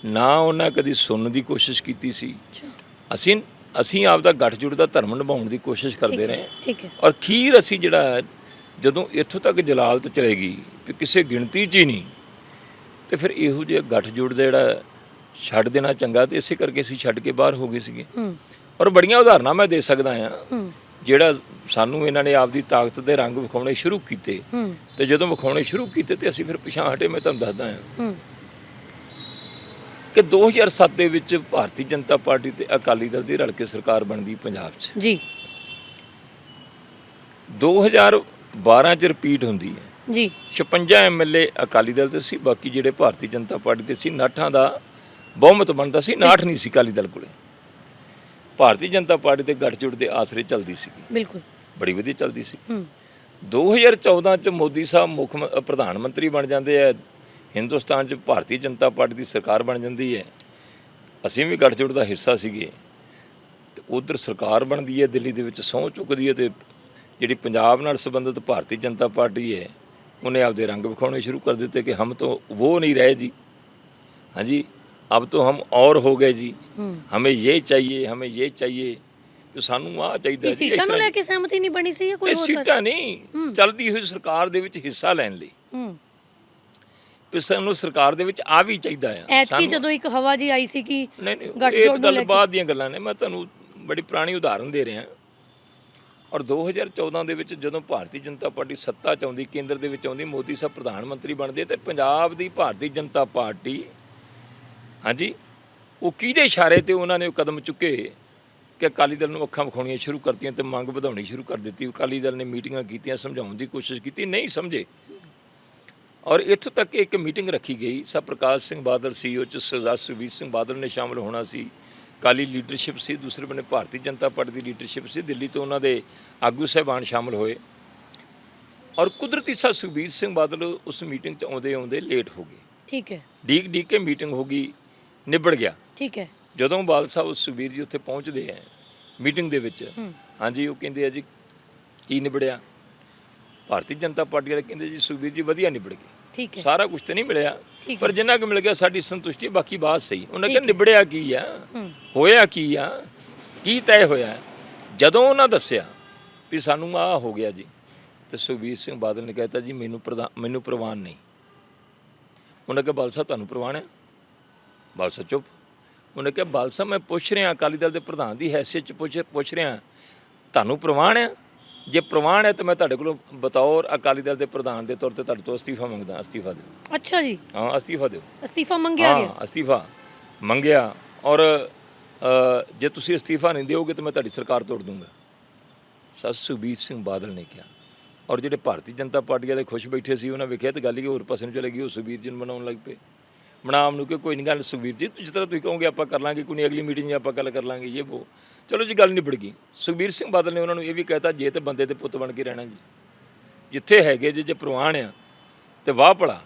Speaker 1: ਨਾ ਉਹਨਾਂ ਕਦੀ ਸੁਣਨ ਦੀ ਕੋਸ਼ਿਸ਼ ਕੀਤੀ ਸੀ। ਅਸੀਂ ਅਸੀਂ ਆਪ ਦਾ ਗੱਠਜੋੜ ਦਾ ਧਰਮ ਨਿਭਾਉਣ ਦੀ ਕੋਸ਼ਿਸ਼ ਕਰਦੇ ਰਹੇ।
Speaker 2: ਠੀਕ ਹੈ।
Speaker 1: ਔਰ ਖੀਰ ਅਸੀਂ ਜਿਹੜਾ ਜਦੋਂ ਇੱਥੋਂ ਤੱਕ ਜਲਾਲਤ ਚਲੇਗੀ ਕਿ ਕਿਸੇ ਗਿਣਤੀ 'ਚ ਹੀ ਨਹੀਂ ਤੇ ਫਿਰ ਇਹੋ ਜਿਹਾ ਗੱਠਜੋੜ ਦਾ ਜਿਹੜਾ ਛੱਡ ਦੇਣਾ ਚੰਗਾ ਤੇ ਇਸੇ ਕਰਕੇ ਅਸੀਂ ਛੱਡ ਕੇ ਬਾਹਰ ਹੋ ਗਏ ਸੀਗੇ। ਔਰ ਬੜੀਆਂ ਉਦਾਹਰਨਾਂ ਮੈਂ ਦੇ ਸਕਦਾ ਆ ਜਿਹੜਾ ਸਾਨੂੰ ਇਹਨਾਂ ਨੇ ਆਪਦੀ ਤਾਕਤ ਦੇ ਰੰਗ ਵਿਖਾਉਣੇ ਸ਼ੁਰੂ ਕੀਤੇ ਤੇ ਜਦੋਂ ਵਿਖਾਉਣੇ ਸ਼ੁਰੂ ਕੀਤੇ ਤੇ ਅਸੀਂ ਫਿਰ ਪਿਛਾਂ ਹਟੇ ਮੈਂ ਤੁਹਾਨੂੰ ਦੱਸਦਾ ਹਾਂ।
Speaker 2: ਹੂੰ।
Speaker 1: ਕਿ 2007 ਦੇ ਵਿੱਚ ਭਾਰਤੀ ਜਨਤਾ ਪਾਰਟੀ ਤੇ ਅਕਾਲੀ ਦਲ ਦੀ ਰਲ ਕੇ ਸਰਕਾਰ ਬਣਦੀ ਪੰਜਾਬ 'ਚ।
Speaker 2: ਜੀ।
Speaker 1: 2012 'ਚ ਰਿਪੀਟ ਹੁੰਦੀ ਹੈ।
Speaker 2: ਜੀ।
Speaker 1: 56 ਐਮਐਲਏ ਅਕਾਲੀ ਦਲ ਦੇ ਸੀ ਬਾਕੀ ਜਿਹੜੇ ਭਾਰਤੀ ਜਨਤਾ ਪਾਰਟੀ ਦੇ ਸੀ ਨਾਠਾਂ ਦਾ ਬਹੁਮਤ ਬਣਦਾ ਸੀ ਨਾਠ ਨਹੀਂ ਸੀ ਅਕਾਲੀ ਦਲ ਕੋਲੇ। ਭਾਰਤੀ ਜਨਤਾ ਪਾਰਟੀ ਦੇ ਗੱਠਜੋੜ ਦੇ ਆਸਰੇ ਚੱਲਦੀ ਸੀ
Speaker 2: ਬਿਲਕੁਲ।
Speaker 1: ਬੜੀ ਵਧੀਆ ਚੱਲਦੀ ਸੀ।
Speaker 2: ਹੂੰ।
Speaker 1: 2014 ਚ ਮੋਦੀ ਸਾਹਿਬ ਮੁੱਖ ਮ- ਅ, ਪ੍ਰਧਾਨ ਮੰਤਰੀ ਬਣ ਜਾਂਦੇ ਆ। ਹਿੰਦੁਸਤਾਨ ਚ ਭਾਰਤੀ ਜਨਤਾ ਪਾਰਟੀ ਦੀ ਸਰਕਾਰ ਬਣ ਜਾਂਦੀ ਹੈ। ਅਸੀਂ ਵੀ ਗੱਠਜੋੜ ਦਾ ਹਿੱਸਾ ਸੀਗੇ। ਤੇ ਉਧਰ ਸਰਕਾਰ ਬਣਦੀ ਹੈ ਦਿੱਲੀ ਦੇ ਵਿੱਚ ਸਹੁੰ ਚੁੱਕਦੀ ਹੈ ਤੇ ਜਿਹੜੀ ਪੰਜਾਬ ਨਾਲ ਸੰਬੰਧਿਤ ਭਾਰਤੀ ਜਨਤਾ ਪਾਰਟੀ ਹੈ ਉਹਨੇ ਆਪਦੇ ਰੰਗ ਵਿਖਾਉਣੇ ਸ਼ੁਰੂ ਕਰ ਦਿੱਤੇ ਕਿ ਹਮ ਤੋਂ ਉਹ ਨਹੀਂ ਰਹੇ ਜੀ। ਹਾਂਜੀ ਅਬ ਤੋਂ ਹਮ ਔਰ ਹੋ ਗਏ
Speaker 2: ਜੀ।
Speaker 1: ਹਮੇ ਇਹ ਚਾਹੀਏ ਹਮੇ ਇਹ ਚਾਹੀਏ। ਕਿ ਸਾਨੂੰ ਆ ਚਾਹੀਦਾ ਜੀ
Speaker 2: ਸੀਟਾਂ ਨੂੰ ਲੈ ਕੇ ਸਹਿਮਤੀ ਨਹੀਂ ਬਣੀ ਸੀ ਕੋਈ
Speaker 1: ਸੀਟਾਂ ਨਹੀਂ ਚੱਲਦੀ ਹੋਈ ਸਰਕਾਰ ਦੇ ਵਿੱਚ ਹਿੱਸਾ ਲੈਣ ਲਈ।
Speaker 2: ਹੂੰ।
Speaker 1: ਨੂੰ ਸਰਕਾਰ ਦੇ ਵਿੱਚ ਆ ਵੀ ਚਾਹੀਦਾ ਆ।
Speaker 2: ਐਤਕੀ ਜਦੋਂ ਇੱਕ ਹਵਾ ਜੀ ਆਈ ਸੀ ਕਿ ਗੱਠਜੋੜ ਨੂੰ ਲੈ ਕੇ।
Speaker 1: ਗੱਲਬਾਤ ਦੀਆਂ ਗੱਲਾਂ ਨੇ। ਮੈਂ ਤੁਹਾਨੂੰ ਬੜੀ ਪੁਰਾਣੀ ਉਦਾਹਰਨ ਦੇ ਰਿਹਾ। ਔਰ 2014 ਦੇ ਵਿੱਚ ਜਦੋਂ ਭਾਰਤੀ ਜਨਤਾ ਪਾਰਟੀ ਸੱਤਾ ਚ ਆਉਂਦੀ, ਕੇਂਦਰ ਦੇ ਵਿੱਚ ਆਉਂਦੀ, ਮੋਦੀ ਸਾਹਿਬ ਪ੍ਰਧਾਨ ਮੰਤਰੀ ਬਣਦੇ, ਤੇ ਪੰਜਾਬ ਦੀ ਭਾਰਤੀ ਜਨਤਾ ਪਾਰਟੀ, ਹਾਂਜੀ, ਉਹ ਕਿਹਦੇ ਇਸ਼ਾਰੇ ਤੇ ਉਹਨਾਂ ਨੇ ਉਹ ਕਦਮ ਚੁੱਕੇ ਕਿ ਅਕਾਲੀ ਦਲ ਨੂੰ ਅੱਖਾਂ ਵਿਖਾਉਣੀਆਂ ਸ਼ੁਰੂ ਕਰਤੀਆਂ ਤੇ ਮੰਗ ਵਧਾਉਣੀ ਸ਼ੁਰੂ ਕਰ ਦਿੱਤੀ? ਅਕਾਲੀ ਦਲ ਨੇ ਮੀਟਿੰਗਾਂ ਕੀਤੀਆਂ, ਸਮਝਾਉਣ ਦੀ ਕੋਸ਼ਿਸ਼ ਕੀਤੀ, ਨਹੀਂ ਸਮਝੇ। ਔਰ ਇੱਥੋਂ ਤੱਕ ਇੱਕ ਮੀਟਿੰਗ ਰੱਖੀ ਗਈ। ਸਭ ਪ੍ਰਕਾਸ਼ ਸਿੰਘ ਬਾਦਲ ਸੀਓ ਚ ਸਰਦਾਰ ਸੁਖਬੀਰ ਸਿੰਘ ਬਾਦਲ ਨੇ ਸ਼ਾਮਲ ਹੋਣਾ ਸੀ। ਕਾਲੀ ਲੀਡਰਸ਼ਿਪ ਸੀ ਦੂਸਰੇ ਬੰਨੇ ਭਾਰਤੀ ਜਨਤਾ ਪਾਰਟੀ ਦੀ ਲੀਡਰਸ਼ਿਪ ਸੀ ਦਿੱਲੀ ਤੋਂ ਉਹਨਾਂ ਦੇ ਆਗੂ ਸਹਿਬਾਨ ਸ਼ਾਮਲ ਹੋਏ। ਔਰ ਕੁਦਰਤੀ ਸਾ ਸੁਖਬੀਰ ਸਿੰਘ ਬਾਦਲ ਉਸ ਮੀਟਿੰਗ 'ਚ ਆਉਂਦੇ ਆਉਂਦੇ ਲੇਟ ਹੋ ਗਏ।
Speaker 2: ਠੀਕ ਹੈ।
Speaker 1: ਡੀਕ ਡੀਕ ਕੇ ਮੀਟਿੰਗ ਹੋ ਗਈ ਨਿਬੜ ਗਿਆ।
Speaker 2: ਠੀਕ ਹੈ।
Speaker 1: ਜਦੋਂ ਬਾਲ ਸਾਹਿਬ ਸੁਖਬੀਰ ਜੀ ਉੱਥੇ ਪਹੁੰਚਦੇ ਆ ਮੀਟਿੰਗ ਦੇ ਵਿੱਚ ਹਾਂਜੀ ਉਹ ਕਹਿੰਦੇ ਆ ਜੀ ਕੀ ਨਿਬੜਿਆ? ਭਾਰਤੀ ਜਨਤਾ ਪਾਰਟੀ ਵਾਲੇ ਕਹਿੰਦੇ ਜੀ ਸੁਖਬੀਰ ਜੀ ਵਧੀਆ ਨਿਬੜ ਗਏ।
Speaker 2: ਠੀਕ ਹੈ।
Speaker 1: ਸਾਰਾ ਕੁਝ ਤੇ ਨਹੀਂ ਮਿਲਿਆ। ਪਰ ਜਿੰਨਾ ਕੁ ਮਿਲ ਗਿਆ ਸਾਡੀ ਸੰਤੁਸ਼ਟੀ ਬਾਕੀ ਬਾਤ ਸਹੀ। ਉਹਨਾਂ ਕਹਿੰਦੇ ਨਿਬੜਿਆ ਕੀ ਆ। ਹੋਇਆ ਕੀ ਆ? ਕੀ ਤੈਅ ਹੋਇਆ? ਜਦੋਂ ਉਹਨਾਂ ਦੱਸਿਆ ਵੀ ਸਾਨੂੰ ਆ ਹੋ ਗਿਆ ਜੀ ਤੇ ਸੁਖਬੀਰ ਸਿੰਘ ਬਾਦਲ ਨੇ ਕਹਿਤਾ ਜੀ ਮੈਨੂੰ ਪ੍ਰਧਾਨ ਮੈਨੂੰ ਪ੍ਰਵਾਨ ਨਹੀਂ। ਉਹਨਾਂ ਕਿਹਾ ਬਾਲ ਸਾਹਿਬ ਤੁਹਾਨੂੰ ਪ੍ਰਵਾਨ ਹੈ ਬਾਲ ਸਾਹਿਬ ਚੁੱਪ। ਉਹਨੇ ਕਿਹਾ ਬਾਲ ਸਾਹਿਬ ਮੈਂ ਪੁੱਛ ਰਿਹਾ ਅਕਾਲੀ ਦਲ ਦੇ ਪ੍ਰਧਾਨ ਦੀ ਹੈਸੀਅਤ ਚ ਪੁੱਛ ਪੁੱਛ ਰਿਹਾ ਤੁਹਾਨੂੰ ਪ੍ਰਵਾਨ ਹੈ ਜੇ ਪ੍ਰਵਾਨ ਹੈ ਤਾਂ ਮੈਂ ਤੁਹਾਡੇ ਕੋਲੋਂ ਬਤੌਰ ਅਕਾਲੀ ਦਲ ਦੇ ਪ੍ਰਧਾਨ ਦੇ ਤੌਰ ਤੇ ਤੁਹਾਡੇ ਤੋਂ ਅਸਤੀਫਾ ਮੰਗਦਾ ਅਸਤੀਫਾ ਦਿਓ।
Speaker 2: ਅੱਛਾ ਜੀ।
Speaker 1: ਹਾਂ ਅਸਤੀਫਾ ਦਿਓ।
Speaker 2: ਅਸਤੀਫਾ ਮੰਗਿਆ ਗਿਆ?
Speaker 1: ਹਾਂ ਅਸਤੀਫਾ ਮੰਗਿਆ ਔਰ ਜੇ ਤੁਸੀਂ ਅਸਤੀਫਾ ਨਹੀਂ ਦਿਓਗੇ ਤਾਂ ਮੈਂ ਤੁਹਾਡੀ ਸਰਕਾਰ ਤੋੜ ਦੂੰਗਾ। ਸਰ ਸੁਖਬੀਰ ਸਿੰਘ ਬਾਦਲ ਨੇ ਕਿਹਾ। ਔਰ ਜਿਹੜੇ ਭਾਰਤੀ ਜਨਤਾ ਪਾਰਟੀ ਵਾਲੇ ਖੁਸ਼ ਬੈਠੇ ਸੀ ਉਹਨਾਂ ਵੇਖਿਆ ਤੇ ਗੱਲ ਹੀ ਹੋਰ ਪਾਸੇ ਨੂੰ ਚਲੇ ਗਈ ਉਹ ਸੁਖਬੀਰ ਜੀ ਨੂੰ ਬਣਾਉਣ ਲੱਗ ਪਏ। ਬਣਾਉਣ ਨੂੰ ਕਿ ਕੋਈ ਨਹੀਂ ਗੱਲ ਸੁਖਬੀਰ ਜੀ ਜਿਸ ਤਰ੍ਹਾਂ ਤੁਸੀਂ ਕਹੋਗੇ ਆਪਾਂ ਕਰ ਲਾਂਗੇ ਕੋਈ ਨਹੀਂ ਅਗਲੀ ਮੀਟਿੰਗ 'ਚ ਆਪਾਂ ਗੱਲ ਕਰ ਲਾਂਗੇ ਇਹ ਉਹ ਚਲੋ ਜੀ ਗੱਲ ਨਿਬੜ ਗਈ। ਸੁਖਬੀਰ ਸਿੰਘ ਬਾਦਲ ਨੇ ਉਹਨਾਂ ਨੂੰ ਇਹ ਵੀ ਕਹਿਤਾ ਜੇ ਤੇ ਬੰਦੇ ਦੇ ਪੁੱਤ ਬਣ ਕੇ ਰਹਿਣਾ ਜੀ। ਜਿੱਥੇ ਹੈਗੇ ਜੇ ਜੇ ਪ੍ਰਵਾਨ ਆ ਤੇ ਵਾਹ ਭਲਾ।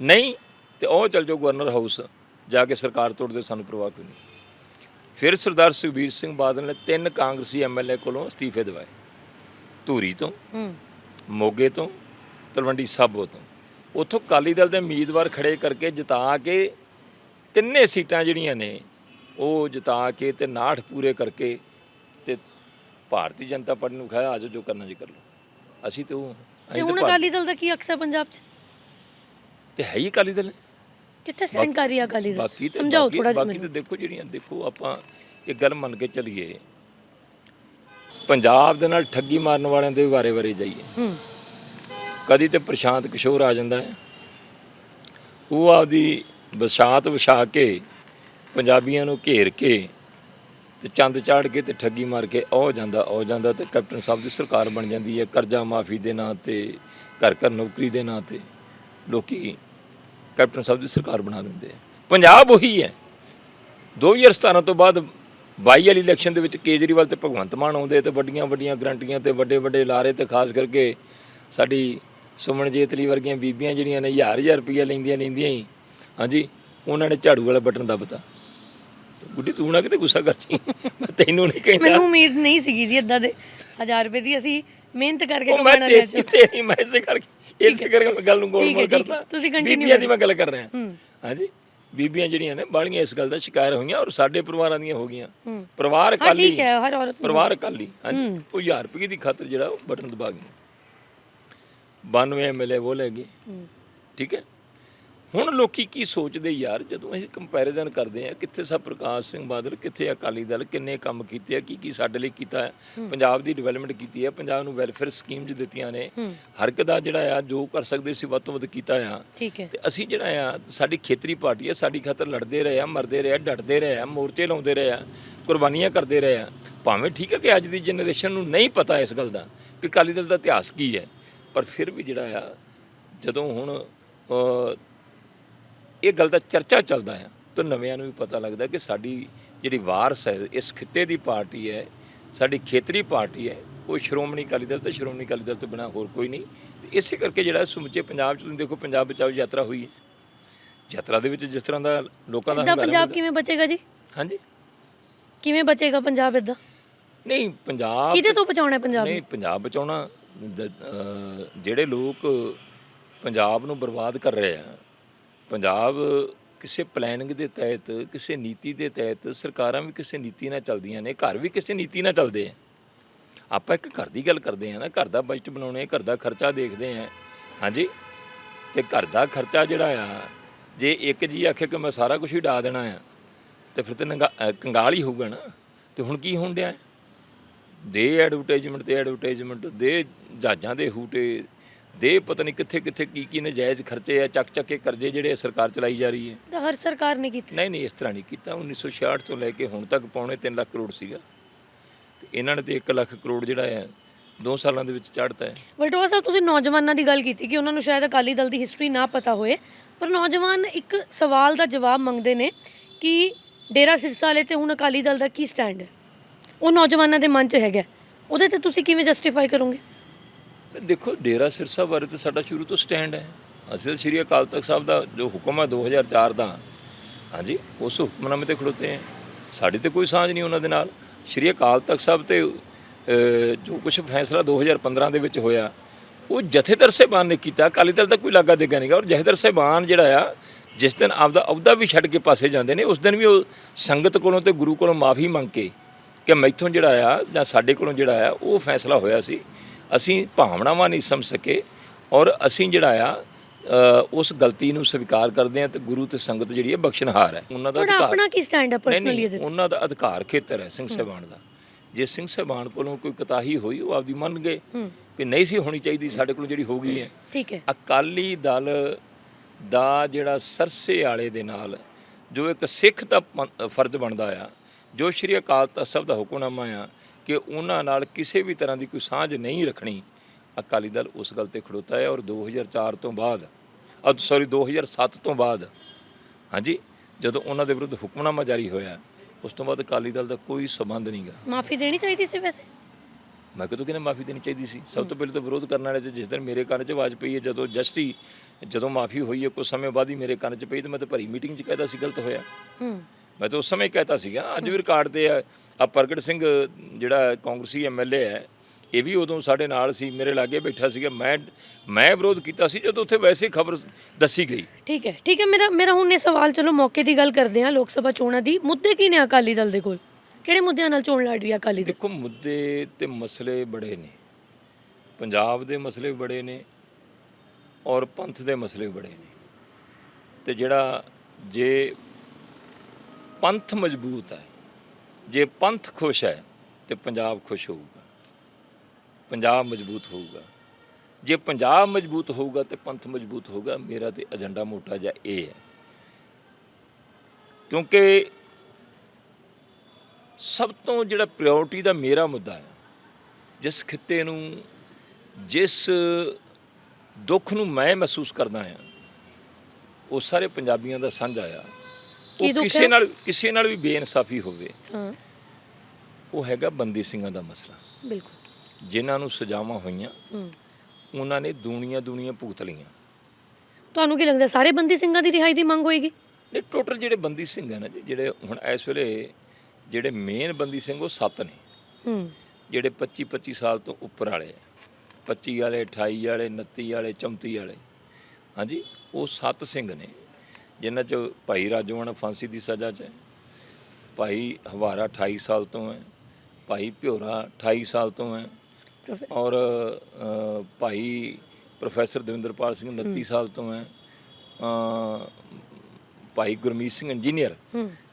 Speaker 1: ਨਹੀਂ ਤੇ ਉਹ ਚਲ ਜਾਓ ਗਵਰਨਰ ਹਾਊਸ ਜਾ ਕੇ ਸਰਕਾਰ ਤੋੜ ਦਿਓ ਸਾਨੂੰ ਪ੍ਰਵਾਹ ਕੋਈ ਨਹੀਂ। ਫਿਰ ਸਰਦਾਰ ਸੁਖਬੀਰ ਸਿੰਘ ਬਾਦਲ ਨੇ ਤਿੰਨ ਕਾਂਗਰਸੀ ਐਮਐਲਏ ਕੋਲੋਂ ਅਸਤੀਫੇ ਦਿਵਾਏ। ਧੂਰੀ ਤੋਂ ਮੋਗੇ ਤੋਂ ਤਲਵੰਡੀ ਸਾਬੋ ਤੋਂ। ਉੱਥੋਂ ਕਾਲੀ ਦਲ ਦੇ ਉਮੀਦਵਾਰ ਖੜੇ ਕਰਕੇ ਜਿਤਾ ਕੇ ਤਿੰਨੇ ਸੀਟਾਂ ਜਿਹੜੀਆਂ ਨੇ ਉਹ ਜਿਤਾ ਕੇ ਤੇ 69 ਪੂਰੇ ਕਰਕੇ ਤੇ ਭਾਰਤੀ ਜਨਤਾ ਪਾਰਟੀ ਨੂੰ ਖਾਇਆ ਆਜੋ ਜੋ ਕਰਨਾ ਜੀ ਕਰ ਲਓ। ਅਸੀਂ ਤੇ ਉਹ
Speaker 2: ਤੇ ਹੁਣ ਅਕਾਲੀ ਦਲ ਦਾ ਕੀ ਅਕਸਰ ਪੰਜਾਬ 'ਚ?
Speaker 1: ਤੇ ਹੈ ਹੀ ਅਕਾਲੀ ਦਲ।
Speaker 2: ਕਿੱਥੇ ਸਟੈਂਡ ਕਰ ਰਹੀ ਹੈ ਅਕਾਲੀ ਦਲ ਸਮਝਾਓ ਥੋੜਾ ਜਿਹਾ
Speaker 1: ਬਾਕੀ ਤੇ ਦੇਖੋ ਜਿਹੜੀਆਂ ਦੇਖੋ ਆਪਾਂ ਇੱਕ ਗੱਲ ਮੰਨ ਕੇ ਚੱਲੀਏ। ਪੰਜਾਬ ਦੇ ਨਾਲ ਠੱਗੀ ਮਾਰਨ ਵਾਲਿਆਂ ਦੇ ਬਾਰੇ ਬਾਰੇ ਜਾਈਏ।
Speaker 2: ਹੂੰ।
Speaker 1: ਕਦੀ ਤੇ ਪ੍ਰਸ਼ਾਂਤ ਕਿਸ਼ੋਰ ਆ ਜਾਂਦਾ ਹੈ। ਉਹ ਆਪਦੀ ਬਸਾਤ ਵਿਛਾ ਕੇ ਪੰਜਾਬੀਆਂ ਨੂੰ ਘੇਰ ਕੇ ਤੇ ਚੰਦ ਚਾੜ ਕੇ ਤੇ ਠੱਗੀ ਮਾਰ ਕੇ ਉਹ ਜਾਂਦਾ ਉਹ ਜਾਂਦਾ ਤੇ ਕੈਪਟਨ ਸਾਹਿਬ ਦੀ ਸਰਕਾਰ ਬਣ ਜਾਂਦੀ ਹੈ ਕਰਜ਼ਾ ਮਾਫੀ ਦੇ ਨਾਂ ਤੇ, ਘਰ ਘਰ ਨੌਕਰੀ ਦੇ ਨਾਂ ਤੇ। ਲੋਕੀ ਕੈਪਟਨ ਸਾਹਿਬ ਦੀ ਸਰਕਾਰ ਬਣਾ ਦਿੰਦੇ ਆ ਪੰਜਾਬ ਉਹੀ ਹੈ। 2017 ਤੋਂ ਬਾਅਦ 22 ਵਾਲੀ ਇਲੈਕਸ਼ਨ ਦੇ ਵਿੱਚ ਕੇਜਰੀਵਾਲ ਤੇ ਭਗਵੰਤ ਮਾਨ ਆਉਂਦੇ ਤੇ ਵੱਡੀਆਂ ਵੱਡੀਆਂ ਗਰੰਟੀਆਂ ਤੇ ਵੱਡੇ ਵੱਡੇ ਲਾਰੇ ਤੇ ਖਾਸ ਕਰਕੇ ਸਾਡੀ ਸੁਮਨ ਜੇਤਲੀ ਵਰਗੀਆਂ ਬੀਬੀਆਂ ਜਿਹੜੀਆਂ ਨੇ ਹਜ਼ਾਰ ਹਜ਼ਾਰ ਰੁਪਈਆ ਲੈਂਦੀਆਂ ਲੈਂਦੀਆਂ ਹੀ। ਹਾਂਜੀ ਉਹਨਾਂ ਨੇ ਝਾੜੂ ਵਾਲਾ ਬਟਨ ਦੱਬਤਾ। ਗੁੱਡੀ ਤੂੰ ਨਾ ਕਿਤੇ ਗੁੱਸਾ ਕਰ ਜੀ। ਮੈਂ ਤੈਨੂੰ ਨਹੀਂ ਕਹਿੰਦਾ।
Speaker 2: ਮੈਨੂੰ ਉਮੀਦ ਨਹੀਂ ਸੀਗੀ ਜੀ ਇਦਾਂ ਦੇ 1000 ਰੁਪਏ ਦੀ। ਅਸੀਂ ਮਿਹਨਤ ਕਰਕੇ ਕਮਾਉਣਾ ਲੈ
Speaker 1: ਤੇਰੀ ਤੇਰੀ ਮੈਂ ਇਸੇ ਕਰਕੇ ਇਸੇ ਕਰਕੇ ਮੈਂ ਗੱਲ ਨੂੰ ਗੋਲ
Speaker 2: ਹੈ।
Speaker 1: ਕਰਦਾ।
Speaker 2: ਤੁਸੀਂ continue
Speaker 1: ਬੀਬੀਆਂ ਦੀ ਮੈਂ ਗੱਲ ਕਰ ਰਿਹਾ।
Speaker 2: ਹੂੰ।
Speaker 1: ਹਾਂਜੀ ਬੀਬੀਆਂ ਜਿਹੜੀਆਂ ਨੇ ਬਾਲੀਆਂ ਇਸ ਗੱਲ ਦਾ ਸ਼ਿਕਾਰ ਹੋਈਆਂ ਔਰ ਸਾਡੇ ਪਰਿਵਾਰਾਂ ਦੀਆਂ ਹੋ ਗਈਆਂ। ਪਰਿਵਾਰ
Speaker 2: ਹਾਂ
Speaker 1: ਅਕਾਲੀ।
Speaker 2: ਠੀਕ ਹੈ ਹਰ ਔਰਤ ਨੂੰ।
Speaker 1: ਪਰਿਵਾਰ ਅਕਾਲੀ। ਹਾਂਜੀ ਉਹ 1000 ਰੁਪਏ ਦੀ ਖਾਤਰ ਜਿਹੜਾ ਉਹ ਬਟਨ ਦਬਾ ਗਏ 92 ਐਮਐਲਏ ਉਹ ਲੈ ਗਏ। ਠੀਕ ਹੈ? ਹੁਣ ਲੋਕੀ ਕੀ ਸੋਚਦੇ ਯਾਰ ਜਦੋਂ ਅਸੀਂ ਕੰਪੈਰੀਜ਼ਨ ਕਰਦੇ ਆ ਕਿੱਥੇ ਸਭ ਪ੍ਰਕਾਸ਼ ਸਿੰਘ ਬਾਦਲ ਕਿੱਥੇ ਅਕਾਲੀ ਦਲ ਕਿੰਨੇ ਕੰਮ ਕੀਤੇ ਆ ਕੀ ਕੀ ਸਾਡੇ ਲਈ ਕੀਤਾ ਹੈ। ਪੰਜਾਬ ਦੀ ਡਿਵੈਲਪਮੈਂਟ ਕੀਤੀ ਹੈ ਪੰਜਾਬ ਨੂੰ ਵੈਲਫੇਅਰ ਸਕੀਮਸ ਦਿੱਤੀਆਂ ਨੇ। ਹਰ ਇੱਕ ਦਾ ਜਿਹੜਾ ਆ ਜੋ ਕਰ ਸਕਦੇ ਸੀ ਵੱਧ ਤੋਂ ਵੱਧ ਕੀਤਾ ਆ।
Speaker 2: ਠੀਕ ਹੈ।
Speaker 1: ਤੇ ਅਸੀਂ ਜਿਹੜਾ ਆ ਸਾਡੀ ਖੇਤਰੀ ਪਾਰਟੀ ਆ ਸਾਡੀ ਖਾਤਰ ਲੜਦੇ ਰਹੇ ਆ ਮਰਦੇ ਰਹੇ ਆ ਡਟਦੇ ਰਹੇ ਆ ਮੋਰਚੇ ਲਾਉਂਦੇ ਰਹੇ ਆ ਕੁਰਬਾਨੀਆਂ ਕਰਦੇ ਰਹੇ ਆ। ਭਾਵੇਂ ਠੀਕ ਹੈ ਕਿ ਅੱਜ ਦੀ ਜਨਰੇਸ਼ਨ ਨੂੰ ਨਹੀਂ ਪਤਾ ਇਸ ਗੱਲ ਦਾ ਵੀ ਅਕਾਲੀ ਦਲ ਦਾ ਇਤਿਹਾਸ ਕੀ ਹੈ। ਪਰ ਫਿਰ ਵੀ ਜਿਹੜਾ ਆ ਜਦੋਂ ਹੁਣ ਇਹ ਗੱਲ ਦਾ ਚਰਚਾ ਚੱਲਦਾ ਆ ਤਾਂ ਨਵਿਆਂ ਨੂੰ ਵੀ ਪਤਾ ਲੱਗਦਾ ਕਿ ਸਾਡੀ ਜਿਹੜੀ ਵਾਰਸ ਹੈ ਇਸ ਖਿੱਤੇ ਦੀ ਪਾਰਟੀ ਹੈ ਸਾਡੀ ਖੇਤਰੀ ਪਾਰਟੀ ਹੈ ਉਹ ਸ਼੍ਰੋਮਣੀ ਅਕਾਲੀ ਦਲ ਤੇ ਸ਼੍ਰੋਮਣੀ ਅਕਾਲੀ ਦਲ ਤੋਂ ਬਿਨਾ ਹੋਰ ਕੋਈ ਨਹੀਂ। ਤੇ ਇਸੇ ਕਰਕੇ ਜਿਹੜਾ ਸਮੁੱਚੇ ਪੰਜਾਬ ਚ ਤੁਸੀਂ ਦੇਖੋ ਪੰਜਾਬ ਬਚਾਓ ਯਾਤਰਾ ਹੋਈ ਹੈ। ਯਾਤਰਾ ਦੇ ਵਿੱਚ ਜਿਸ ਤਰ੍ਹਾਂ ਦਾ ਲੋਕਾਂ ਦਾ
Speaker 2: ਪੰਜਾਬ ਕਿਵੇਂ ਬਚੇਗਾ ਜੀ?
Speaker 1: ਹਾਂਜੀ।
Speaker 2: ਕਿਵੇਂ ਬਚੇਗਾ ਪੰਜਾਬ ਇਦਾਂ?
Speaker 1: ਨਹੀਂ ਪੰਜਾਬ
Speaker 2: ਕਿਹਦੇ ਤੋਂ ਬਚਾਉਣਾ ਹੈ ਪੰਜਾਬ
Speaker 1: ਨਹੀਂ ਪੰਜਾਬ ਬਚਾਉਣਾ ਦ- ਅਹ ਜਿਹੜੇ ਲੋਕ ਪੰਜਾਬ ਨੂੰ ਬਰਬਾਦ ਕਰ ਰਹੇ ਆ, ਪੰਜਾਬ ਕਿਸੇ ਪਲੈਨਿੰਗ ਦੇ ਤਹਿਤ, ਕਿਸੇ ਨੀਤੀ ਦੇ ਤਹਿਤ ਸਰਕਾਰਾਂ ਵੀ ਕਿਸੇ ਨੀਤੀ ਨਾਲ ਚੱਲਦੀਆਂ ਨੇ, ਘਰ ਵੀ ਕਿਸੇ ਨੀਤੀ ਨਾਲ ਚੱਲਦੇ ਆ। ਆਪਾਂ ਇੱਕ ਘਰ ਦੀ ਗੱਲ ਕਰਦੇ ਆ ਨਾ, ਘਰ ਦਾ ਬਜਟ ਬਣਾਉਣੇ, ਘਰ ਦਾ ਖਰਚਾ ਦੇਖਦੇ ਆ। ਹਾਂਜੀ? ਤੇ ਘਰ ਦਾ ਖਰਚਾ ਜਿਹੜਾ ਆ, ਜੇ ਇੱਕ ਜੀ ਆਖੇ ਕਿ ਮੈਂ ਸਾਰਾ ਕੁਝ ਹੀ ਡਾ ਦੇਣਾ ਆ, ਤੇ ਫਿਰ ਤੇ ਨੰਗਾ- ਅਹ ਕੰਗਾਲ ਹੀ ਹੋਊਗਾ ਨਾ। ਤੇ ਹੁਣ ਕੀ ਹੋਣ ਡਿਆ? ਹੈ? ਦੇ ਐਡਵਰਟਾਈਜ਼ਮੈਂਟ ਤੇ ਐਡਵਰਟਾਈਜ਼ਮੈਂਟ ਦੇ ਜਹਾਜ਼ਾਂ ਦੇ ਹੂਟੇ ਦੇ ਪਤਾ ਨਹੀਂ ਕਿੱਥੇ ਕਿੱਥੇ ਕੀ ਕੀ ਨਜਾਇਜ਼ ਖਰਚੇ ਆ ਚੱਕ ਚੱਕ ਕੇ ਕਰਜ਼ੇ ਜਿਹੜੇ ਸਰਕਾਰ ਚਲਾਈ ਜਾ ਰਹੀ ਹੈ।
Speaker 2: ਤਾਂ ਹਰ ਸਰਕਾਰ ਨੇ ਕੀਤੀ।
Speaker 1: ਨਹੀਂ ਨਹੀਂ ਇਸ ਤਰ੍ਹਾਂ ਨਹੀਂ ਕੀਤਾ। 1966 ਤੋਂ ਲੈ ਕੇ ਹੁਣ ਤੱਕ ਪੌਣੇ 3 ਲੱਖ ਕਰੋੜ ਸੀਗਾ। ਤੇ ਇਹਨਾਂ ਨੇ ਤੇ 1 ਲੱਖ ਕਰੋੜ ਜਿਹੜਾ ਹੈ 2 ਸਾਲਾਂ ਦੇ ਵਿੱਚ ਚੜ੍ਹਤਾ ਹੈ।
Speaker 2: ਵਲਟੋਆ ਸਾਹਿਬ ਤੁਸੀਂ ਨੌਜਵਾਨਾਂ ਦੀ ਗੱਲ ਕੀਤੀ ਕਿ ਉਹਨਾਂ ਨੂੰ ਸ਼ਾਇਦ ਅਕਾਲੀ ਦਲ ਦੀ ਹਿਸਟਰੀ ਨਾ ਪਤਾ ਹੋਏ ਪਰ ਨੌਜਵਾਨ ਇੱਕ ਸਵਾਲ ਦਾ ਜਵਾਬ ਮੰਗਦੇ ਨੇ ਕਿ ਡੇਰਾ ਸਿਰਸਾ ਵਾਲੇ ਤੇ ਹੁਣ ਅਕਾਲੀ ਦਲ ਦਾ ਕੀ ਸਟੈਂਡ ਹੈ? ਉਹ ਨੌਜਵਾਨਾਂ ਦੇ ਮਨ 'ਚ ਹੈਗਾ। ਉਹਦੇ ਤੇ ਤੁਸੀਂ ਕਿਵੇਂ ਜਸਟੀਫਾਈ ਕਰੋਗੇ?
Speaker 1: ਦੇਖੋ, ਡੇਰਾ ਸਿਰਸਾ ਬਾਰੇ ਤਾਂ ਸਾਡਾ ਸ਼ੁਰੂ ਤੋਂ ਸਟੈਂਡ ਹੈ। ਅਸੀਂ ਤਾਂ ਸ਼੍ਰੀ ਅਕਾਲ ਤਖਤ ਸਾਹਿਬ ਦਾ ਜੋ ਹੁਕਮ ਹੈ 2004 ਦਾ, ਹਾਂਜੀ, ਉਸ ਹੁਕਮਨਾਮੇ ਤੇ ਖੜੋਤੇ ਹਾਂ। ਸਾਡੀ ਤੇ ਕੋਈ ਸਾਂਝ ਨਹੀਂ ਉਹਨਾਂ ਦੇ ਨਾਲ। ਸ਼੍ਰੀ ਅਕਾਲ ਤਖਤ ਸਾਹਿਬ ਤੇ ਜੋ ਕੁਝ ਫੈਸਲਾ 2015 ਦੇ ਵਿੱਚ ਹੋਇਆ, ਉਹ ਜਥੇਦਾਰ ਸਾਹਿਬਾਨ ਨੇ ਕੀਤਾ। ਅਕਾਲੀ ਦਲ ਦਾ ਕੋਈ ਲਾਗਾ ਦੇਗਾ ਨਹੀਂਗਾ ਔਰ ਜਥੇਦਾਰ ਸਾਹਿਬਾਨ ਜਿਹੜਾ ਆ, ਜਿਸ ਦਿਨ ਆਪਦਾ ਅਹੁਦਾ ਵੀ ਛੱਡ ਕੇ ਪਾਸੇ ਜਾਂਦੇ ਨੇ, ਉਸ ਦਿਨ ਵੀ ਉਹ ਸੰਗਤ ਕੋਲੋਂ ਤੇ ਗੁਰੂ ਕੋਲੋਂ ਮਾਫੀ ਮੰਗ ਕੇ ਕਿ ਮੈਥੋਂ ਜਿਹੜਾ ਆ ਜਾਂ ਸਾਡੇ ਕੋਲੋਂ ਜਿਹੜਾ ਆ ਉਹ ਫੈਸਲਾ ਹੋਇਆ ਸੀ। ਅਸੀਂ ਭਾਵਨਾਵਾਂ ਨਹੀਂ ਸਮਝ ਸਕੇ ਔਰ ਅਸੀਂ ਜਿਹੜਾ ਆ ਉਸ ਗਲਤੀ ਨੂੰ ਸਵੀਕਾਰ ਕਰਦੇ ਹਾਂ ਤੇ ਗੁਰੂ ਤੇ ਸੰਗਤ ਜਿਹੜੀ ਹੈ ਬਖਸ਼ਣਹਾਰ ਹੈ। ਉਹਨਾਂ ਦਾ ਅਧਿਕਾਰ
Speaker 2: ਆਪਣਾ ਕੀ ਸਟੈਂਡ ਹੈ ਪਰਸਨਲੀ ਇਹਦੇ
Speaker 1: ਉਹਨਾਂ ਦਾ ਅਧਿਕਾਰ ਖੇਤਰ ਹੈ ਸਿੰਘ ਸਾਹਿਬਾਨ ਦਾ। ਜੇ ਸਿੰਘ ਸਾਹਿਬਾਨ ਕੋਲੋਂ ਕੋਈ ਕਤਾਹੀ ਹੋਈ ਉਹ ਆਪਦੀ ਮੰਨ ਗਏ ਵੀ ਨਹੀਂ ਸੀ ਹੋਣੀ ਚਾਹੀਦੀ ਸਾਡੇ ਕੋਲੋਂ ਜਿਹੜੀ ਹੋ ਗਈ ਹੈ।
Speaker 2: ਠੀਕ ਹੈ।
Speaker 1: ਅਕਾਲੀ ਦਲ ਦਾ ਜਿਹੜਾ ਸਰਸੇ ਵਾਲੇ ਦੇ ਨਾਲ ਜੋ ਇੱਕ ਸਿੱਖ ਦਾ ਫਰਜ਼ ਬਣਦਾ ਆ ਜੋ ਸ਼੍ਰੀ ਅਕਾਲ ਤਖਤ ਸਾਹਿਬ ਦਾ ਹੁਕਮਨਾਮਾ ਆ ਕਿ ਉਹਨਾਂ ਨਾਲ ਕਿਸੇ ਵੀ ਤਰ੍ਹਾਂ ਦੀ ਕੋਈ ਸਾਂਝ ਨਹੀਂ ਰੱਖਣੀ ਅਕਾਲੀ ਦਲ ਉਸ ਗੱਲ ਤੇ ਖੜੋਤਾ ਹੈ ਔਰ 2004 ਤੋਂ ਬਾਅਦ ਅ ਸੌਰੀ 2007 ਤੋਂ ਬਾਅਦ ਹਾਂਜੀ ਜਦੋਂ ਉਹਨਾਂ ਦੇ ਵਿਰੁੱਧ ਹੁਕਮਨਾਮਾ ਜਾਰੀ ਹੋਇਆ ਉਸ ਤੋਂ ਬਾਅਦ ਅਕਾਲੀ ਦਲ ਦਾ ਕੋਈ ਸਬੰਧ ਨਹੀਂਗਾ
Speaker 2: ਮਾਫੀ ਦੇਣੀ ਚਾਹੀਦੀ ਸੀ ਵੈਸੇ?
Speaker 1: ਮੈਂ ਕਦੋਂ ਕਿਨੇ ਮਾਫੀ ਦੇਣੀ ਚਾਹੀਦੀ ਸੀ? ਸਭ ਤੋਂ ਪਹਿਲਾਂ ਤਾਂ ਵਿਰੋਧ ਕਰਨ ਵਾਲੇ ਤੇ ਜਿਸ ਦਿਨ ਮੇਰੇ ਕੰਨ 'ਚ ਆਵਾਜ਼ ਪਈ ਹੈ ਜਦੋਂ ਜਸਟੀ ਜਦੋਂ ਮਾਫੀ ਹੋਈ ਹੈ ਕੁਝ ਸਮੇਂ ਬਾਅਦ ਹੀ ਮੇਰੇ ਕੰਨ 'ਚ ਪਈ ਤੇ ਮੈਂ ਤਾਂ ਭਰੀ ਮੀਟਿੰਗ 'ਚ ਕਹਿਦਾ ਸੀ ਗਲਤ ਹੋਇਆ।
Speaker 2: ਹੂੰ।
Speaker 1: ਮੈਂ ਤਾਂ ਉਸ ਸਮੇਂ ਕਹਿਤਾ ਸੀਗਾ ਅੱਜ ਵੀ ਰਿਕਾਰਡ ਤੇ ਆ ਆ ਪ੍ਰਗਟ ਸਿੰਘ ਜਿਹੜਾ ਕਾਂਗਰਸੀ ਐਮਐਲਏ ਹੈ ਇਹ ਵੀ ਉਦੋਂ ਸਾਡੇ ਨਾਲ ਸੀ ਮੇਰੇ ਲਾਗੇ ਬੈਠਾ ਸੀਗਾ ਮੈਂ ਮੈਂ ਵਿਰੋਧ ਕੀਤਾ ਸੀ ਜਦੋਂ ਉੱਥੇ ਵੈਸੇ ਖਬਰ ਦੱਸੀ ਗਈ।
Speaker 2: ਠੀਕ ਹੈ ਠੀਕ ਹੈ ਮੇਰਾ ਮੇਰਾ ਹੁਣ ਇਹ ਸਵਾਲ ਚਲੋ ਮੌਕੇ ਦੀ ਗੱਲ ਕਰਦੇ ਹਾਂ ਲੋਕ ਸਭਾ ਚੋਣਾਂ ਦੀ ਮੁੱਦੇ ਕੀ ਨੇ ਅਕਾਲੀ ਦਲ ਦੇ ਕੋਲ? ਕਿਹੜੇ ਮੁੱਦਿਆਂ ਨਾਲ ਚੋਣ ਲੜ ਰਹੀ ਹੈ ਅਕਾਲੀ ਦਲ?
Speaker 1: ਦੇਖੋ ਮੁੱਦੇ ਤੇ ਮਸਲੇ ਬੜੇ ਨੇ ਪੰਜਾਬ ਦੇ ਮਸਲੇ ਬੜੇ ਨੇ ਔਰ ਪੰਥ ਦੇ ਮਸਲੇ ਬੜੇ ਨੇ ਤੇ ਜਿਹੜਾ ਜੇ ਪੰਥ ਮਜ਼ਬੂਤ ਹੈ। ਜੇ ਪੰਥ ਖੁਸ਼ ਹੈ, ਤੇ ਪੰਜਾਬ ਖੁਸ਼ ਹੋਊਗਾ। ਪੰਜਾਬ ਮਜ਼ਬੂਤ ਹੋਊਗਾ। ਜੇ ਪੰਜਾਬ ਮਜ਼ਬੂਤ ਹੋਊਗਾ, ਤੇ ਪੰਥ ਮਜ਼ਬੂਤ ਹੋਊਗਾ। ਮੇਰਾ ਤੇ ਏਜੰਡਾ ਮੋਟਾ ਜਿਹਾ ਇਹ ਹੈ। ਕਿਉਂਕਿ ਸਭ ਤੋਂ ਜਿਹੜਾ ਪ੍ਰਾਇੋਰਟੀ ਦਾ ਮੇਰਾ ਮੁੱਦਾ ਹੈ, ਜਿਸ ਖਿੱਤੇ ਨੂੰ, ਜਿਸ ਦੁੱਖ ਨੂੰ ਮੈਂ ਮਹਿਸੂਸ ਕਰਦਾ ਹਾਂ, ਉਹ ਸਾਰੇ ਪੰਜਾਬੀਆਂ ਦਾ ਸਾਂਝਾ ਆ।
Speaker 2: ਕੀ
Speaker 1: ਉਹ
Speaker 2: ਦੁੱਖ
Speaker 1: ਕਿਸੇ
Speaker 2: ਹੈ?
Speaker 1: ਨਾਲ ਕਿਸੇ ਨਾਲ ਵੀ ਬੇਇਨਸਾਫੀ ਹੋਵੇ
Speaker 2: ਹਾਂ।
Speaker 1: ਉਹ ਹੈਗਾ ਬੰਦੀ ਸਿੰਘਾਂ ਦਾ ਮਸਲਾ।
Speaker 2: ਬਿਲਕੁਲ।
Speaker 1: ਜਿਨ੍ਹਾਂ ਨੂੰ ਸਜ਼ਾਵਾਂ ਹੋਈਆਂ
Speaker 2: ਹੂੰ।
Speaker 1: ਉਹਨਾਂ ਨੇ ਦੂਣੀਆਂ ਦੂਣੀਆਂ ਭੁਗਤ ਲਈਆਂ।
Speaker 2: ਤੁਹਾਨੂੰ ਕੀ ਲੱਗਦਾ ਸਾਰੇ ਬੰਦੀ ਸਿੰਘਾਂ ਦੀ ਰਿਹਾਈ ਦੀ ਮੰਗ ਹੋਏਗੀ?
Speaker 1: ਨੇ ਟੋਟਲ ਜਿਹੜੇ ਬੰਦੀ ਸਿੰਘ ਹਨ ਜੀ, ਜਿਹੜੇ ਹੁਣ ਇਸ ਵੇਲੇ ਜਿਹੜੇ ਮੇਨ ਬੰਦੀ ਸਿੰਘ ਉਹ ਸੱਤ ਨੇ।
Speaker 2: ਹੂੰ।
Speaker 1: ਜਿਹੜੇ 25 25 ਸਾਲ ਤੋਂ ਉੱਪਰ ਵਾਲੇ ਆ। 25 ਵਾਲੇ 28 ਵਾਲੇ 29 ਵਾਲੇ 34 ਵਾਲੇ। ਹਾਂਜੀ ਉਹ ਸੱਤ ਸਿੰਘ ਨੇ। ਜਿਨ੍ਹਾਂ ਚ ਭਾਈ ਰਾਜੋਆਣਾ ਫਾਂਸੀ ਦੀ ਸਜ਼ਾ 'ਚ ਹੈ ਭਾਈ ਹਵਾਰਾ 28 ਸਾਲ ਤੋਂ ਹੈ ਭਾਈ ਭਿਓਰਾ 28 ਸਾਲ ਤੋਂ ਹੈ ਔਰ ਅ, ਭਾਈ ਪ੍ਰੋਫੈਸਰ ਦਵਿੰਦਰਪਾਲ ਸਿੰਘ 29 ਸਾਲ ਤੋਂ ਹੈ ਅ, ਭਾਈ ਗੁਰਮੀਤ ਸਿੰਘ ਇੰਜੀਨੀਅਰ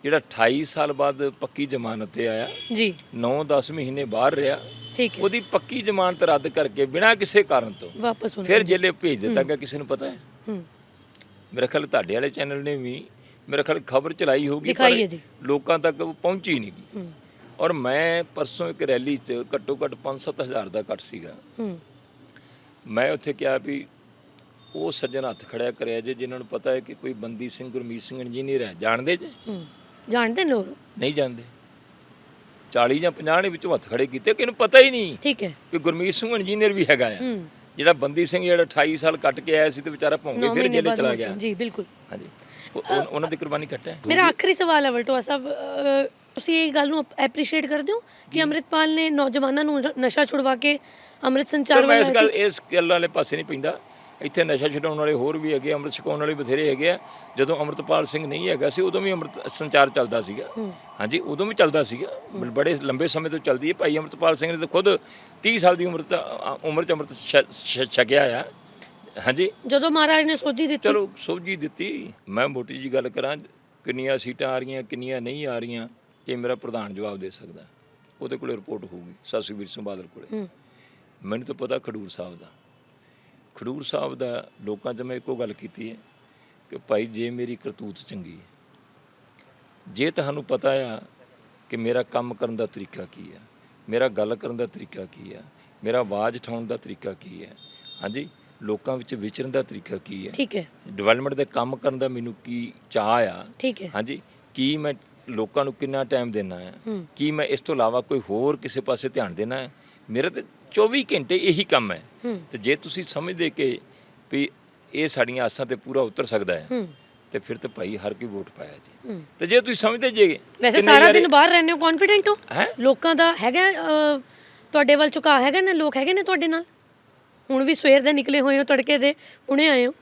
Speaker 1: ਜਿਹੜਾ 28 ਸਾਲ ਬਾਅਦ ਪੱਕੀ ਜ਼ਮਾਨਤ ਤੇ ਆਇਆ
Speaker 2: ਜੀ।
Speaker 1: 9-10 ਮਹੀਨੇ ਬਾਹਰ ਰਿਹਾ
Speaker 2: ਠੀਕ ਹੈ।
Speaker 1: ਉਹਦੀ ਪੱਕੀ ਜ਼ਮਾਨਤ ਰੱਦ ਕਰਕੇ ਬਿਨਾਂ ਕਿਸੇ ਕਾਰਨ ਤੋਂ
Speaker 2: ਵਾਪਸ ਹੁਣ
Speaker 1: ਫਿਰ ਜੇਲੇ ਭੇਜ ਦਿੱਤਾ ਗਿਆ ਕਿਸੇ ਨੂੰ ਪਤਾ ਹੈ?
Speaker 2: ਹੂੰ।
Speaker 1: ਮੇਰੇ ਖਿਆਲ ਤੁਹਾਡੇ ਵਾਲੇ ਚੈਨਲ ਨੇ ਵੀ ਮੇਰੇ ਖਿਆਲ ਖਬਰ ਚਲਾਈ ਹੋਗੀ
Speaker 2: ਦਿਖਾਈ ਹੈ ਜੀ।
Speaker 1: ਲੋਕਾਂ ਤੱਕ ਉਹ ਪਹੁੰਚੀ ਨਹੀਂ ਗੀ।
Speaker 2: ਹੂੰ।
Speaker 1: ਔਰ ਮੈਂ ਪਰਸੋਂ ਇੱਕ ਰੈਲੀ 'ਚ ਘੱਟੋ ਘੱਟ 5-7 ਹਜ਼ਾਰ ਦਾ ਇਕੱਠ ਸੀਗਾ।
Speaker 2: ਹੂੰ।
Speaker 1: ਮੈਂ ਉੱਥੇ ਕਿਹਾ ਵੀ ਉਹ ਸੱਜਣ ਹੱਥ ਖੜਿਆ ਕਰਿਆ ਜੇ ਜਿਨ੍ਹਾਂ ਨੂੰ ਪਤਾ ਹੈ ਕਿ ਕੋਈ ਬੰਦੀ ਸਿੰਘ ਗੁਰਮੀਤ ਸਿੰਘ ਇੰਜੀਨੀਅਰ ਹੈ। ਜਾਣਦੇ ਜੇ?
Speaker 2: ਹੂੰ। ਜਾਣਦੇ ਨੇ ਲੋਕ?
Speaker 1: ਨਹੀਂ ਜਾਣਦੇ। 40 ਜਾਂ 50 ਨੇ ਵਿੱਚੋਂ ਹੱਥ ਖੜੇ ਕੀਤੇ ਕਿ ਇਹਨੂੰ ਪਤਾ ਹੀ ਨਹੀਂ
Speaker 2: ਠੀਕ ਹੈ।
Speaker 1: ਕਿ ਗੁਰਮੀਤ ਸਿੰਘ ਇੰਜੀਨੀਅਰ ਵੀ ਹੈਗਾ ਆ।
Speaker 2: ਹੂੰ।
Speaker 1: ਜਿਹੜਾ ਬੰਦੀ ਸਿੰਘ ਜਿਹੜਾ 28 ਸਾਲ ਕੱਟ ਕੇ ਆਇਆ ਸੀ ਤੇ ਵਿਚਾਰਾ ਭੌਂਕੇ
Speaker 2: ਨੌ
Speaker 1: ਫਿਰ ਜੇਲੇ ਚਲਾ ਗਿਆ।
Speaker 2: ਜੀ ਬਿਲਕੁਲ।
Speaker 1: ਹਾਂਜੀ। ਉਹ- ਉਹ- ਉਹਨਾਂ ਦੀ ਕੁਰਬਾਨੀ ਕੱਟਾ ਹੈ।
Speaker 2: ਮੇਰਾ ਆਖਰੀ ਸਵਾਲ ਹੈ ਵਲਟੋਆ ਸਾਹਿਬ ਤੁਸੀਂ ਇਹ ਗੱਲ ਨੂੰ ਐਪਰੀਸ਼ੀਏਟ ਕਰਦੇ ਹੋ ਕਿ ਅੰਮ੍ਰਿਤਪਾਲ ਨੇ ਨੌਜਵਾਨਾਂ ਨੂੰ ਨਸ਼ਾ ਛੁਡਵਾ ਕੇ ਅੰਮ੍ਰਿਤ ਸੰਚਾਰ
Speaker 1: ਮੈਂ ਇਸ
Speaker 2: ਵਾਲਾ
Speaker 1: ਗੱਲ ਇਸ ਗੱਲ ਵਾਲੇ ਪਾਸੇ ਨਹੀਂ ਪੈਂਦਾ। ਇੱਥੇ ਨਸ਼ਾ ਛਡਾਉਣ ਵਾਲੇ ਹੋਰ ਵੀ ਹੈਗੇ ਅੰਮ੍ਰਿਤ ਛਕਾਉਣ ਵਾਲੇ ਬਥੇਰੇ ਹੈਗੇ ਆ। ਜਦੋਂ ਅੰਮ੍ਰਿਤਪਾਲ ਸਿੰਘ ਨਹੀਂ ਹੈਗਾ ਸੀ ਉਦੋਂ ਵੀ ਅੰਮ੍ਰਿਤ ਸੰਚਾਰ ਚੱਲਦਾ ਸੀਗਾ। ਹਾਂਜੀ ਉਦੋਂ ਵੀ ਚੱਲਦਾ ਸੀਗਾ। ਬੜੇ ਲੰਬੇ ਸਮੇਂ ਤੋਂ ਚੱਲਦੀ ਹੈ। ਭਾਈ ਅੰਮ੍ਰਿਤਪਾਲ ਸਿੰਘ ਨੇ ਤਾਂ ਖੁਦ 30 ਸਾਲ ਦੀ ਉਮਰ ਉਮਰ ਚ ਅੰਮ੍ਰਿਤ ਛਕਿਆ ਆ। ਹਾਂਜੀ।
Speaker 2: ਜਦੋਂ ਮਹਾਰਾਜ ਨੇ ਸੋਝੀ ਦਿੱਤੀ।
Speaker 1: ਚਲੋ ਸੋਝੀ ਦਿੱਤੀ। ਮੈਂ ਮੋਟੀ ਜੀ ਗੱਲ ਕਰਾਂ ਕਿੰਨੀਆਂ ਸੀਟਾਂ ਆ ਰਹੀਆਂ ਕਿੰਨੀਆਂ ਨਹੀਂ ਆ ਰਹੀਆਂ ਇਹ ਮੇਰਾ ਪ੍ਰਧਾਨ ਜਵਾਬ ਦੇ ਸਕਦਾ। ਉਹਦੇ ਕੋਲੇ ਰਿਪੋਰਟ ਹੋਊਗੀ ਸਤਿਗੁਰੂ ਸਿੰਘ ਬਾਦਲ ਕੋਲੇ। ਮੈਨੂੰ ਤਾਂ ਪਤਾ ਖਡੂਰ ਸਾਹਿਬ ਦਾ। ਖਡੂਰ ਸਾਹਿਬ ਦਾ ਲੋਕਾਂ 'ਚ ਮੈਂ ਇੱਕੋ ਗੱਲ ਕੀਤੀ ਹੈ ਕਿ ਭਾਈ ਜੇ ਮੇਰੀ ਕਰਤੂਤ ਚੰਗੀ ਹੈ ਜੇ ਤੁਹਾਨੂੰ ਪਤਾ ਆ ਕਿ ਮੇਰਾ ਕੰਮ ਕਰਨ ਦਾ ਤਰੀਕਾ ਕੀ ਹੈ ਮੇਰਾ ਗੱਲ ਕਰਨ ਦਾ ਤਰੀਕਾ ਕੀ ਹੈ ਮੇਰਾ ਆਵਾਜ਼ ਉਠਾਉਣ ਦਾ ਤਰੀਕਾ ਕੀ ਹੈ ਹਾਂਜੀ ਲੋਕਾਂ ਵਿੱਚ ਵਿਚਰਨ ਦਾ ਤਰੀਕਾ ਕੀ ਹੈ
Speaker 2: ਠੀਕ ਹੈ।
Speaker 1: ਡਿਵੈਲਪਮੈਂਟ ਦੇ ਕੰਮ ਕਰਨ ਦਾ ਮੈਨੂੰ ਕੀ ਚਾਹ ਆ
Speaker 2: ਠੀਕ ਹੈ।
Speaker 1: ਹਾਂਜੀ ਕੀ ਮੈਂ ਲੋਕਾਂ ਨੂੰ ਕਿੰਨਾ ਟਾਈਮ ਦੇਣਾ ਹੈ। ਕੀ ਮੈਂ ਇਸ ਤੋਂ ਇਲਾਵਾ ਕੋਈ ਹੋਰ ਕਿਸੇ ਪਾਸੇ ਧਿਆਨ ਦੇਣਾ ਹੈ? ਮੇਰਾ ਤੇ 24 ਘੰਟੇ ਇਹੀ ਕੰਮ ਹੈ। ਤੇ ਜੇ ਤੁਸੀਂ ਸਮਝਦੇ ਕਿ ਵੀ ਇਹ ਸਾਡੀਆਂ ਆਸਾਂ ਤੇ ਪੂਰਾ ਉਤਰ ਸਕਦਾ ਹੈ ਤੇ ਫਿਰ ਤੇ ਭਾਈ ਹਰ ਕੋਈ ਵੋਟ ਪਾਇਆ ਜੀ। ਤੇ ਜੇ ਤੁਸੀਂ ਸਮਝਦੇ ਜੇ
Speaker 2: ਵੈਸੇ ਸਾਰਾ ਦਿਨ ਬਾਹਰ ਰਹਿੰਦੇ ਹੋ ਕੌਨਫੀਡੈਂਟ ਹੋ? ਲੋਕਾਂ ਦਾ ਹੈਗਾ ਤੁਹਾਡੇ ਵੱਲ ਝੁਕਾ ਹੈਗਾ ਨਾ? ਲੋਕ ਹੈਗੇ ਨੇ ਤੁਹਾਡੇ ਨਾਲ? ਹੁਣ ਵੀ ਸਵੇਰ ਦੇ ਨਿਕਲੇ ਹੋਏ ਹੋ ਤੜਕੇ ਦੇ ਹੁਣੇ ਆਏ ਹੋ?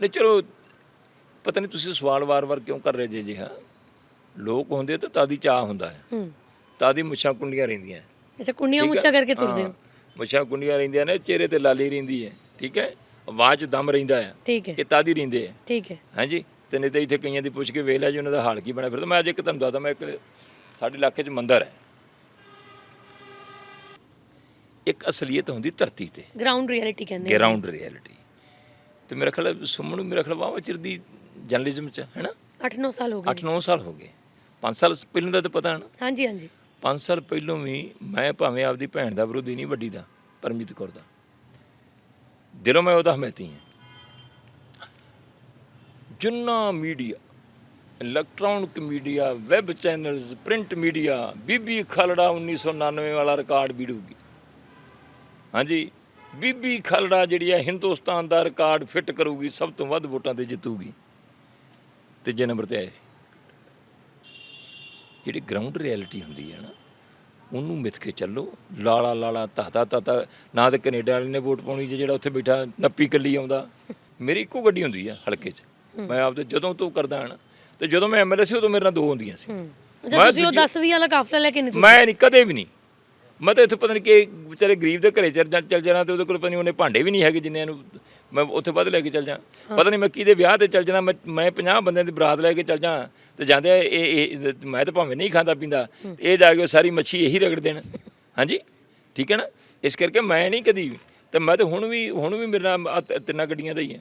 Speaker 1: ਨਹੀਂ ਚਲੋ ਪਤਾ ਨਹੀਂ ਤੁਸੀਂ ਸਵਾਲ ਵਾਰ-ਵਾਰ ਕਿਉਂ ਕਰ ਰਹੇ ਜੇ ਜੀ ਹਾਂ? ਲੋਕ ਹੁੰਦੇ ਤਾਂ ਤਾਦੀ ਚਾਹ ਹੁੰਦਾ ਹੈ।
Speaker 2: ਹੂੰ।
Speaker 1: ਤਾਦੀ ਮੁੱਛਾਂ ਕੁੰਡੀਆਂ ਰਹਿੰਦੀਆਂ।
Speaker 2: ਅੱਛਾ ਕੁੰਡੀਆਂ
Speaker 1: ਹੈ?
Speaker 2: ਮੁੱਛਾਂ ਕਰਕੇ ਤੁਰਦੇ ਹੋ।
Speaker 1: ਹਾਂ, ਮੁੱਛਾਂ ਕੁੰਡੀਆਂ ਰਹਿੰਦੀਆਂ ਨੇ ਚਿਹਰੇ ਤੇ ਲਾਲੀ ਰਹਿੰਦੀ ਹੈ। ਠੀਕ ਹੈ? ਆਵਾਜ਼ ਦਮ ਰਹਿੰਦਾ ਹੈ
Speaker 2: ਠੀਕ ਹੈ।
Speaker 1: ਇਹ ਤਾਦੀ ਰਹਿੰਦੇ ਆ
Speaker 2: ਠੀਕ ਹੈ।
Speaker 1: ਹਾਂਜੀ? ਤੇ ਨਹੀਂ ਤਾਂ ਇੱਥੇ ਕਈਆਂ ਦੀ ਪੁੱਛ ਕੇ ਵੇਖ ਜੀ ਉਹਨਾਂ ਦਾ ਹਾਲ ਕੀ ਬਣਿਆ ਫਿਰ ਤਾਂ ਮੈਂ ਅੱਜ ਇੱਕ ਤੁਹਾਨੂੰ ਦੱਸਦਾ ਮੈਂ ਇੱਕ ਸਾਡੇ ਇਲਾਕੇ 'ਚ ਮੰਦਿਰ ਹੈ। ਇੱਕ ਅਸਲੀਅਤ ਹੁੰਦੀ ਧਰਤੀ ਤੇ।
Speaker 2: ਗਰਾਊਂਡ ਰਿਐਲਿਟੀ ਕਹਿੰਦੇ।
Speaker 1: ਗਰਾਊਂਡ ਰਿਐਲਿਟੀ ਤੇ ਮੇਰਾ ਖਿਆਲ ਹੈ ਸੁਮਨ ਨੂੰ ਮੇਰਾ ਖਿਆਲ ਵਾਵਾ ਚਿਰ ਦੀ ਜਰਨਲਿਜ਼ਮ 'ਚ ਹੈ ਨਾ?
Speaker 2: 8-9 ਸਾਲ ਹੋ ਗਏ।
Speaker 1: 8-9 ਸਾਲ ਹੋ ਗਏ। 5 ਸਾਲ ਪਹਿਲਾਂ ਦਾ ਤਾਂ ਪਤਾ ਹੈ ਨਾ?
Speaker 2: ਹਾਂਜੀ ਹਾਂਜੀ।
Speaker 1: 5 ਸਾਲ ਪਹਿਲਾਂ ਵੀ ਮੈਂ ਭਾਵੇਂ ਆਪਦੀ ਭੈਣ ਦਾ ਵਿਰੋਧੀ ਨਹੀਂ ਵੱਡੀ ਦਾ ਪਰਮਜੀਤ ਕੌਰ ਦਾ। ਦਿਲੋਂ ਮੈਂ ਉਹਦਾ ਹਮੈਤੀ ਹਾਂ। ਜਿੰਨਾ media electronic media web channels print media Bibi Khalra 1999 ਵਾਲਾ ਰਿਕਾਰਡ ਵੀੜੂਗੀ ਹਾਂਜੀ ਬੀਬੀ ਖਲੜਾ ਜਿਹੜੀ ਹੈ ਹਿੰਦੁਸਤਾਨ ਦਾ ਰਿਕਾਰਡ ਫਿੱਟ ਕਰੂਗੀ ਸਭ ਤੋਂ ਵੱਧ ਵੋਟਾਂ ਤੇ ਜਿੱਤੂਗੀ। ਤੀਜੇ ਨੰਬਰ ਤੇ ਆਏ ਜਿਹੜੀ ਗਰਾਊਂਡ ਰਿਐਲਿਟੀ ਹੁੰਦੀ ਹੈ ਨਾ ਉਹਨੂੰ ਮਿੱਥ ਕੇ ਚੱਲੋ। ਲਾਲਾ ਲਾਲਾ ਤਾਤਾ ਤਾਤਾ ਨਾ ਤੇ ਕੈਨੇਡਾ ਵਾਲੇ ਨੇ ਵੋਟ ਪਾਉਣੀ ਜੇ ਜਿਹੜਾ ਉੱਥੇ ਬੈਠਾ ਨੱਪੀ ਕੱਲੀ ਆਉਂਦਾ। ਮੇਰੀ ਇੱਕੋ ਗੱਡੀ ਹੁੰਦੀ ਆ ਹਲਕੇ 'ਚ। ਮੈਂ ਆਪਦੇ ਜਦੋਂ ਤੋਂ ਕਰਦਾ ਹਾਂ ਨਾ ਤੇ ਜਦੋਂ ਮੈਂ ਐਮਐਲਏ ਸੀ ਉਦੋਂ ਮੇਰੇ ਨਾਲ ਦੋ ਹੁੰਦੀਆਂ ਸੀ।
Speaker 2: ਅੱਛਾ ਤੁਸੀਂ ਉਹ 10 20 ਵਾਲਾ ਕਾਫਲਾ ਲੈ ਕੇ ਨਹੀਂ।
Speaker 1: ਮੈਂ ਨਹੀਂ ਕਦੇ ਵੀ ਨਹੀਂ। ਮੈਂ ਤਾਂ ਇੱਥੇ ਪਤਾ ਨਹੀਂ ਕਿ ਵਿਚਾਰੇ ਗਰੀਬ ਦੇ ਘਰੇ ਚੱਲ ਚੱਲ ਜਾਣਾ ਤੇ ਉਹਦੇ ਕੋਲ ਪਤਾ ਨਹੀਂ ਉਹਨੇ ਭਾਂਡੇ ਵੀ ਨਹੀਂ ਹੈਗੇ ਜਿੰਨੇ ਨੂੰ ਮੈਂ ਉੱਥੇ ਵੱਧ ਲੈ ਕੇ ਚੱਲ ਜਾ ਪਤਾ ਨਹੀਂ ਮੈਂ ਕਿਹਦੇ ਵਿਆਹ ਤੇ ਚੱਲ ਜਾਣਾ ਮੈਂ ਮੈਂ 50 ਬੰਦਿਆਂ ਦੀ ਬਰਾਤ ਲੈ ਕੇ ਚੱਲ ਜਾ ਤੇ ਜਾਂਦੇ ਆ, ਇਹ ਇਹ ਮੈਂ ਤਾਂ ਭਾਵੇਂ ਨਹੀਂ ਖਾਂਦਾ ਪੀਂਦਾ ਇਹ ਜਾ ਕੇ ਸਾਰੀ ਮੱਛੀ ਇਹੀ ਰਗੜ ਦੇਣ। ਹਾਂਜੀ? ਠੀਕ ਹੈ ਨਾ? ਇਸ ਕਰਕੇ ਮੈਂ ਨਹੀਂ ਕਦੀ ਵੀ ਤੇ ਮੈਂ ਤਾਂ ਹੁਣ ਵੀ ਹੁਣ ਵੀ ਮੇਰੇ ਨਾਲ ਤਿੰਨਾਂ ਗੱਡੀਆਂ ਦਾ ਹੀ ਹੈ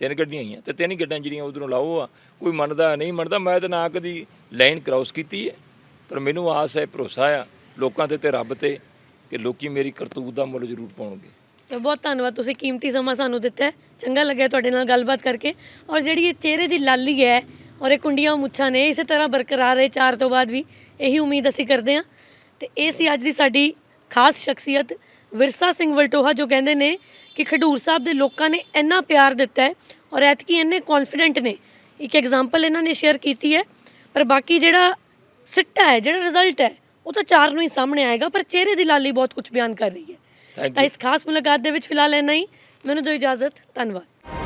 Speaker 1: ਤਿੰਨ ਗੱਡੀਆਂ ਆਈਆਂ ਤੇ ਤਿੰਨ ਗੱਡੀਆਂ ਜਿਹੜੀਆਂ ਉਧਰੋਂ ਲਾਓ ਆ ਕੋਈ ਮੰਨਦਾ ਨਹੀਂ ਮੰਨਦਾ ਮੈਂ ਤਾਂ ਨਾ ਕਦੀ ਲਾਈਨ ਕ੍ਰਾਸ ਕੀਤੀ ਹੈ ਪਰ ਮੈਨੂੰ ਆਸ ਹੈ ਭਰੋਸਾ ਆ ਲੋਕਾਂ ਤੇ ਤੇ ਰੱਬ ਤੇ ਕਿ ਲੋਕੀ ਮੇਰੀ ਕਰਤੂਤ ਦਾ ਮੁੱਲ ਜ਼ਰੂਰ ਪਾਉਣਗੇ।
Speaker 2: ਤੇ ਬਹੁਤ ਧੰਨਵਾਦ, ਤੁਸੀਂ ਕੀਮਤੀ ਸਮਾਂ ਸਾਨੂੰ ਦਿੱਤਾ ਹੈ। ਚੰਗਾ ਲੱਗਿਆ ਤੁਹਾਡੇ ਨਾਲ ਗੱਲਬਾਤ ਕਰਕੇ। ਔਰ ਜਿਹੜੀ ਇਹ ਚਿਹਰੇ ਦੀ ਲਾਲੀ ਹੈ ਔਰ ਇਹ ਕੁੰਡੀਆਂ ਮੁੱਛਾਂ ਨੇ, ਇਸੇ ਤਰ੍ਹਾਂ ਬਰਕਰਾਰ ਰਹੇ ਚਾਰ ਤੋਂ ਬਾਅਦ ਵੀ। ਇਹੀ ਉਮੀਦ ਅਸੀਂ ਕਰਦੇ ਹਾਂ। ਤੇ ਇਹ ਸੀ ਅੱਜ ਦੀ ਸਾਡੀ ਖਾਸ ਸ਼ਖਸੀਅਤ ਵਿਰਸਾ ਸਿੰਘ ਵਲਟੋਹਾ, ਜੋ ਕਹਿੰਦੇ ਨੇ ਕਿ ਖਡੂਰ ਸਾਹਿਬ ਦੇ ਲੋਕਾਂ ਨੇ ਇੰਨਾ ਪਿਆਰ ਦਿੱਤਾ ਹੈ ਔਰ ਐਤਕੀ ਇੰਨੇ ਕੌਨਫੀਡੈਂਟ ਨੇ। ਇੱਕ ਐਗਜ਼ਾਮਪਲ ਇਹਨਾਂ ਨੇ ਸ਼ੇਅਰ ਕੀਤੀ ਹੈ। ਪਰ ਬਾਕੀ ਜਿਹੜਾ ਸਿੱਟਾ ਹੈ, ਜਿਹੜਾ ਰਿਜ਼ਲਟ ਹੈ, ਉਹ ਤਾਂ ਚਾਰ ਨੂੰ ਹੀ ਸਾਹਮਣੇ ਆਏਗਾ, ਪਰ ਚਿਹਰੇ ਦੀ ਲਾਲੀ ਬਹੁਤ ਕੁਝ ਬਿਆਨ ਕਰ ਰਹੀ ਹੈ। ਤਾਂ ਇਸ ਖਾਸ ਮੁਲਾਕਾਤ ਦੇ ਵਿੱਚ ਫਿਲਹਾਲ ਇੰਨਾ ਹੀ। ਮੈਨੂੰ ਦਿਓ ਇਜਾਜ਼ਤ। ਧੰਨਵਾਦ।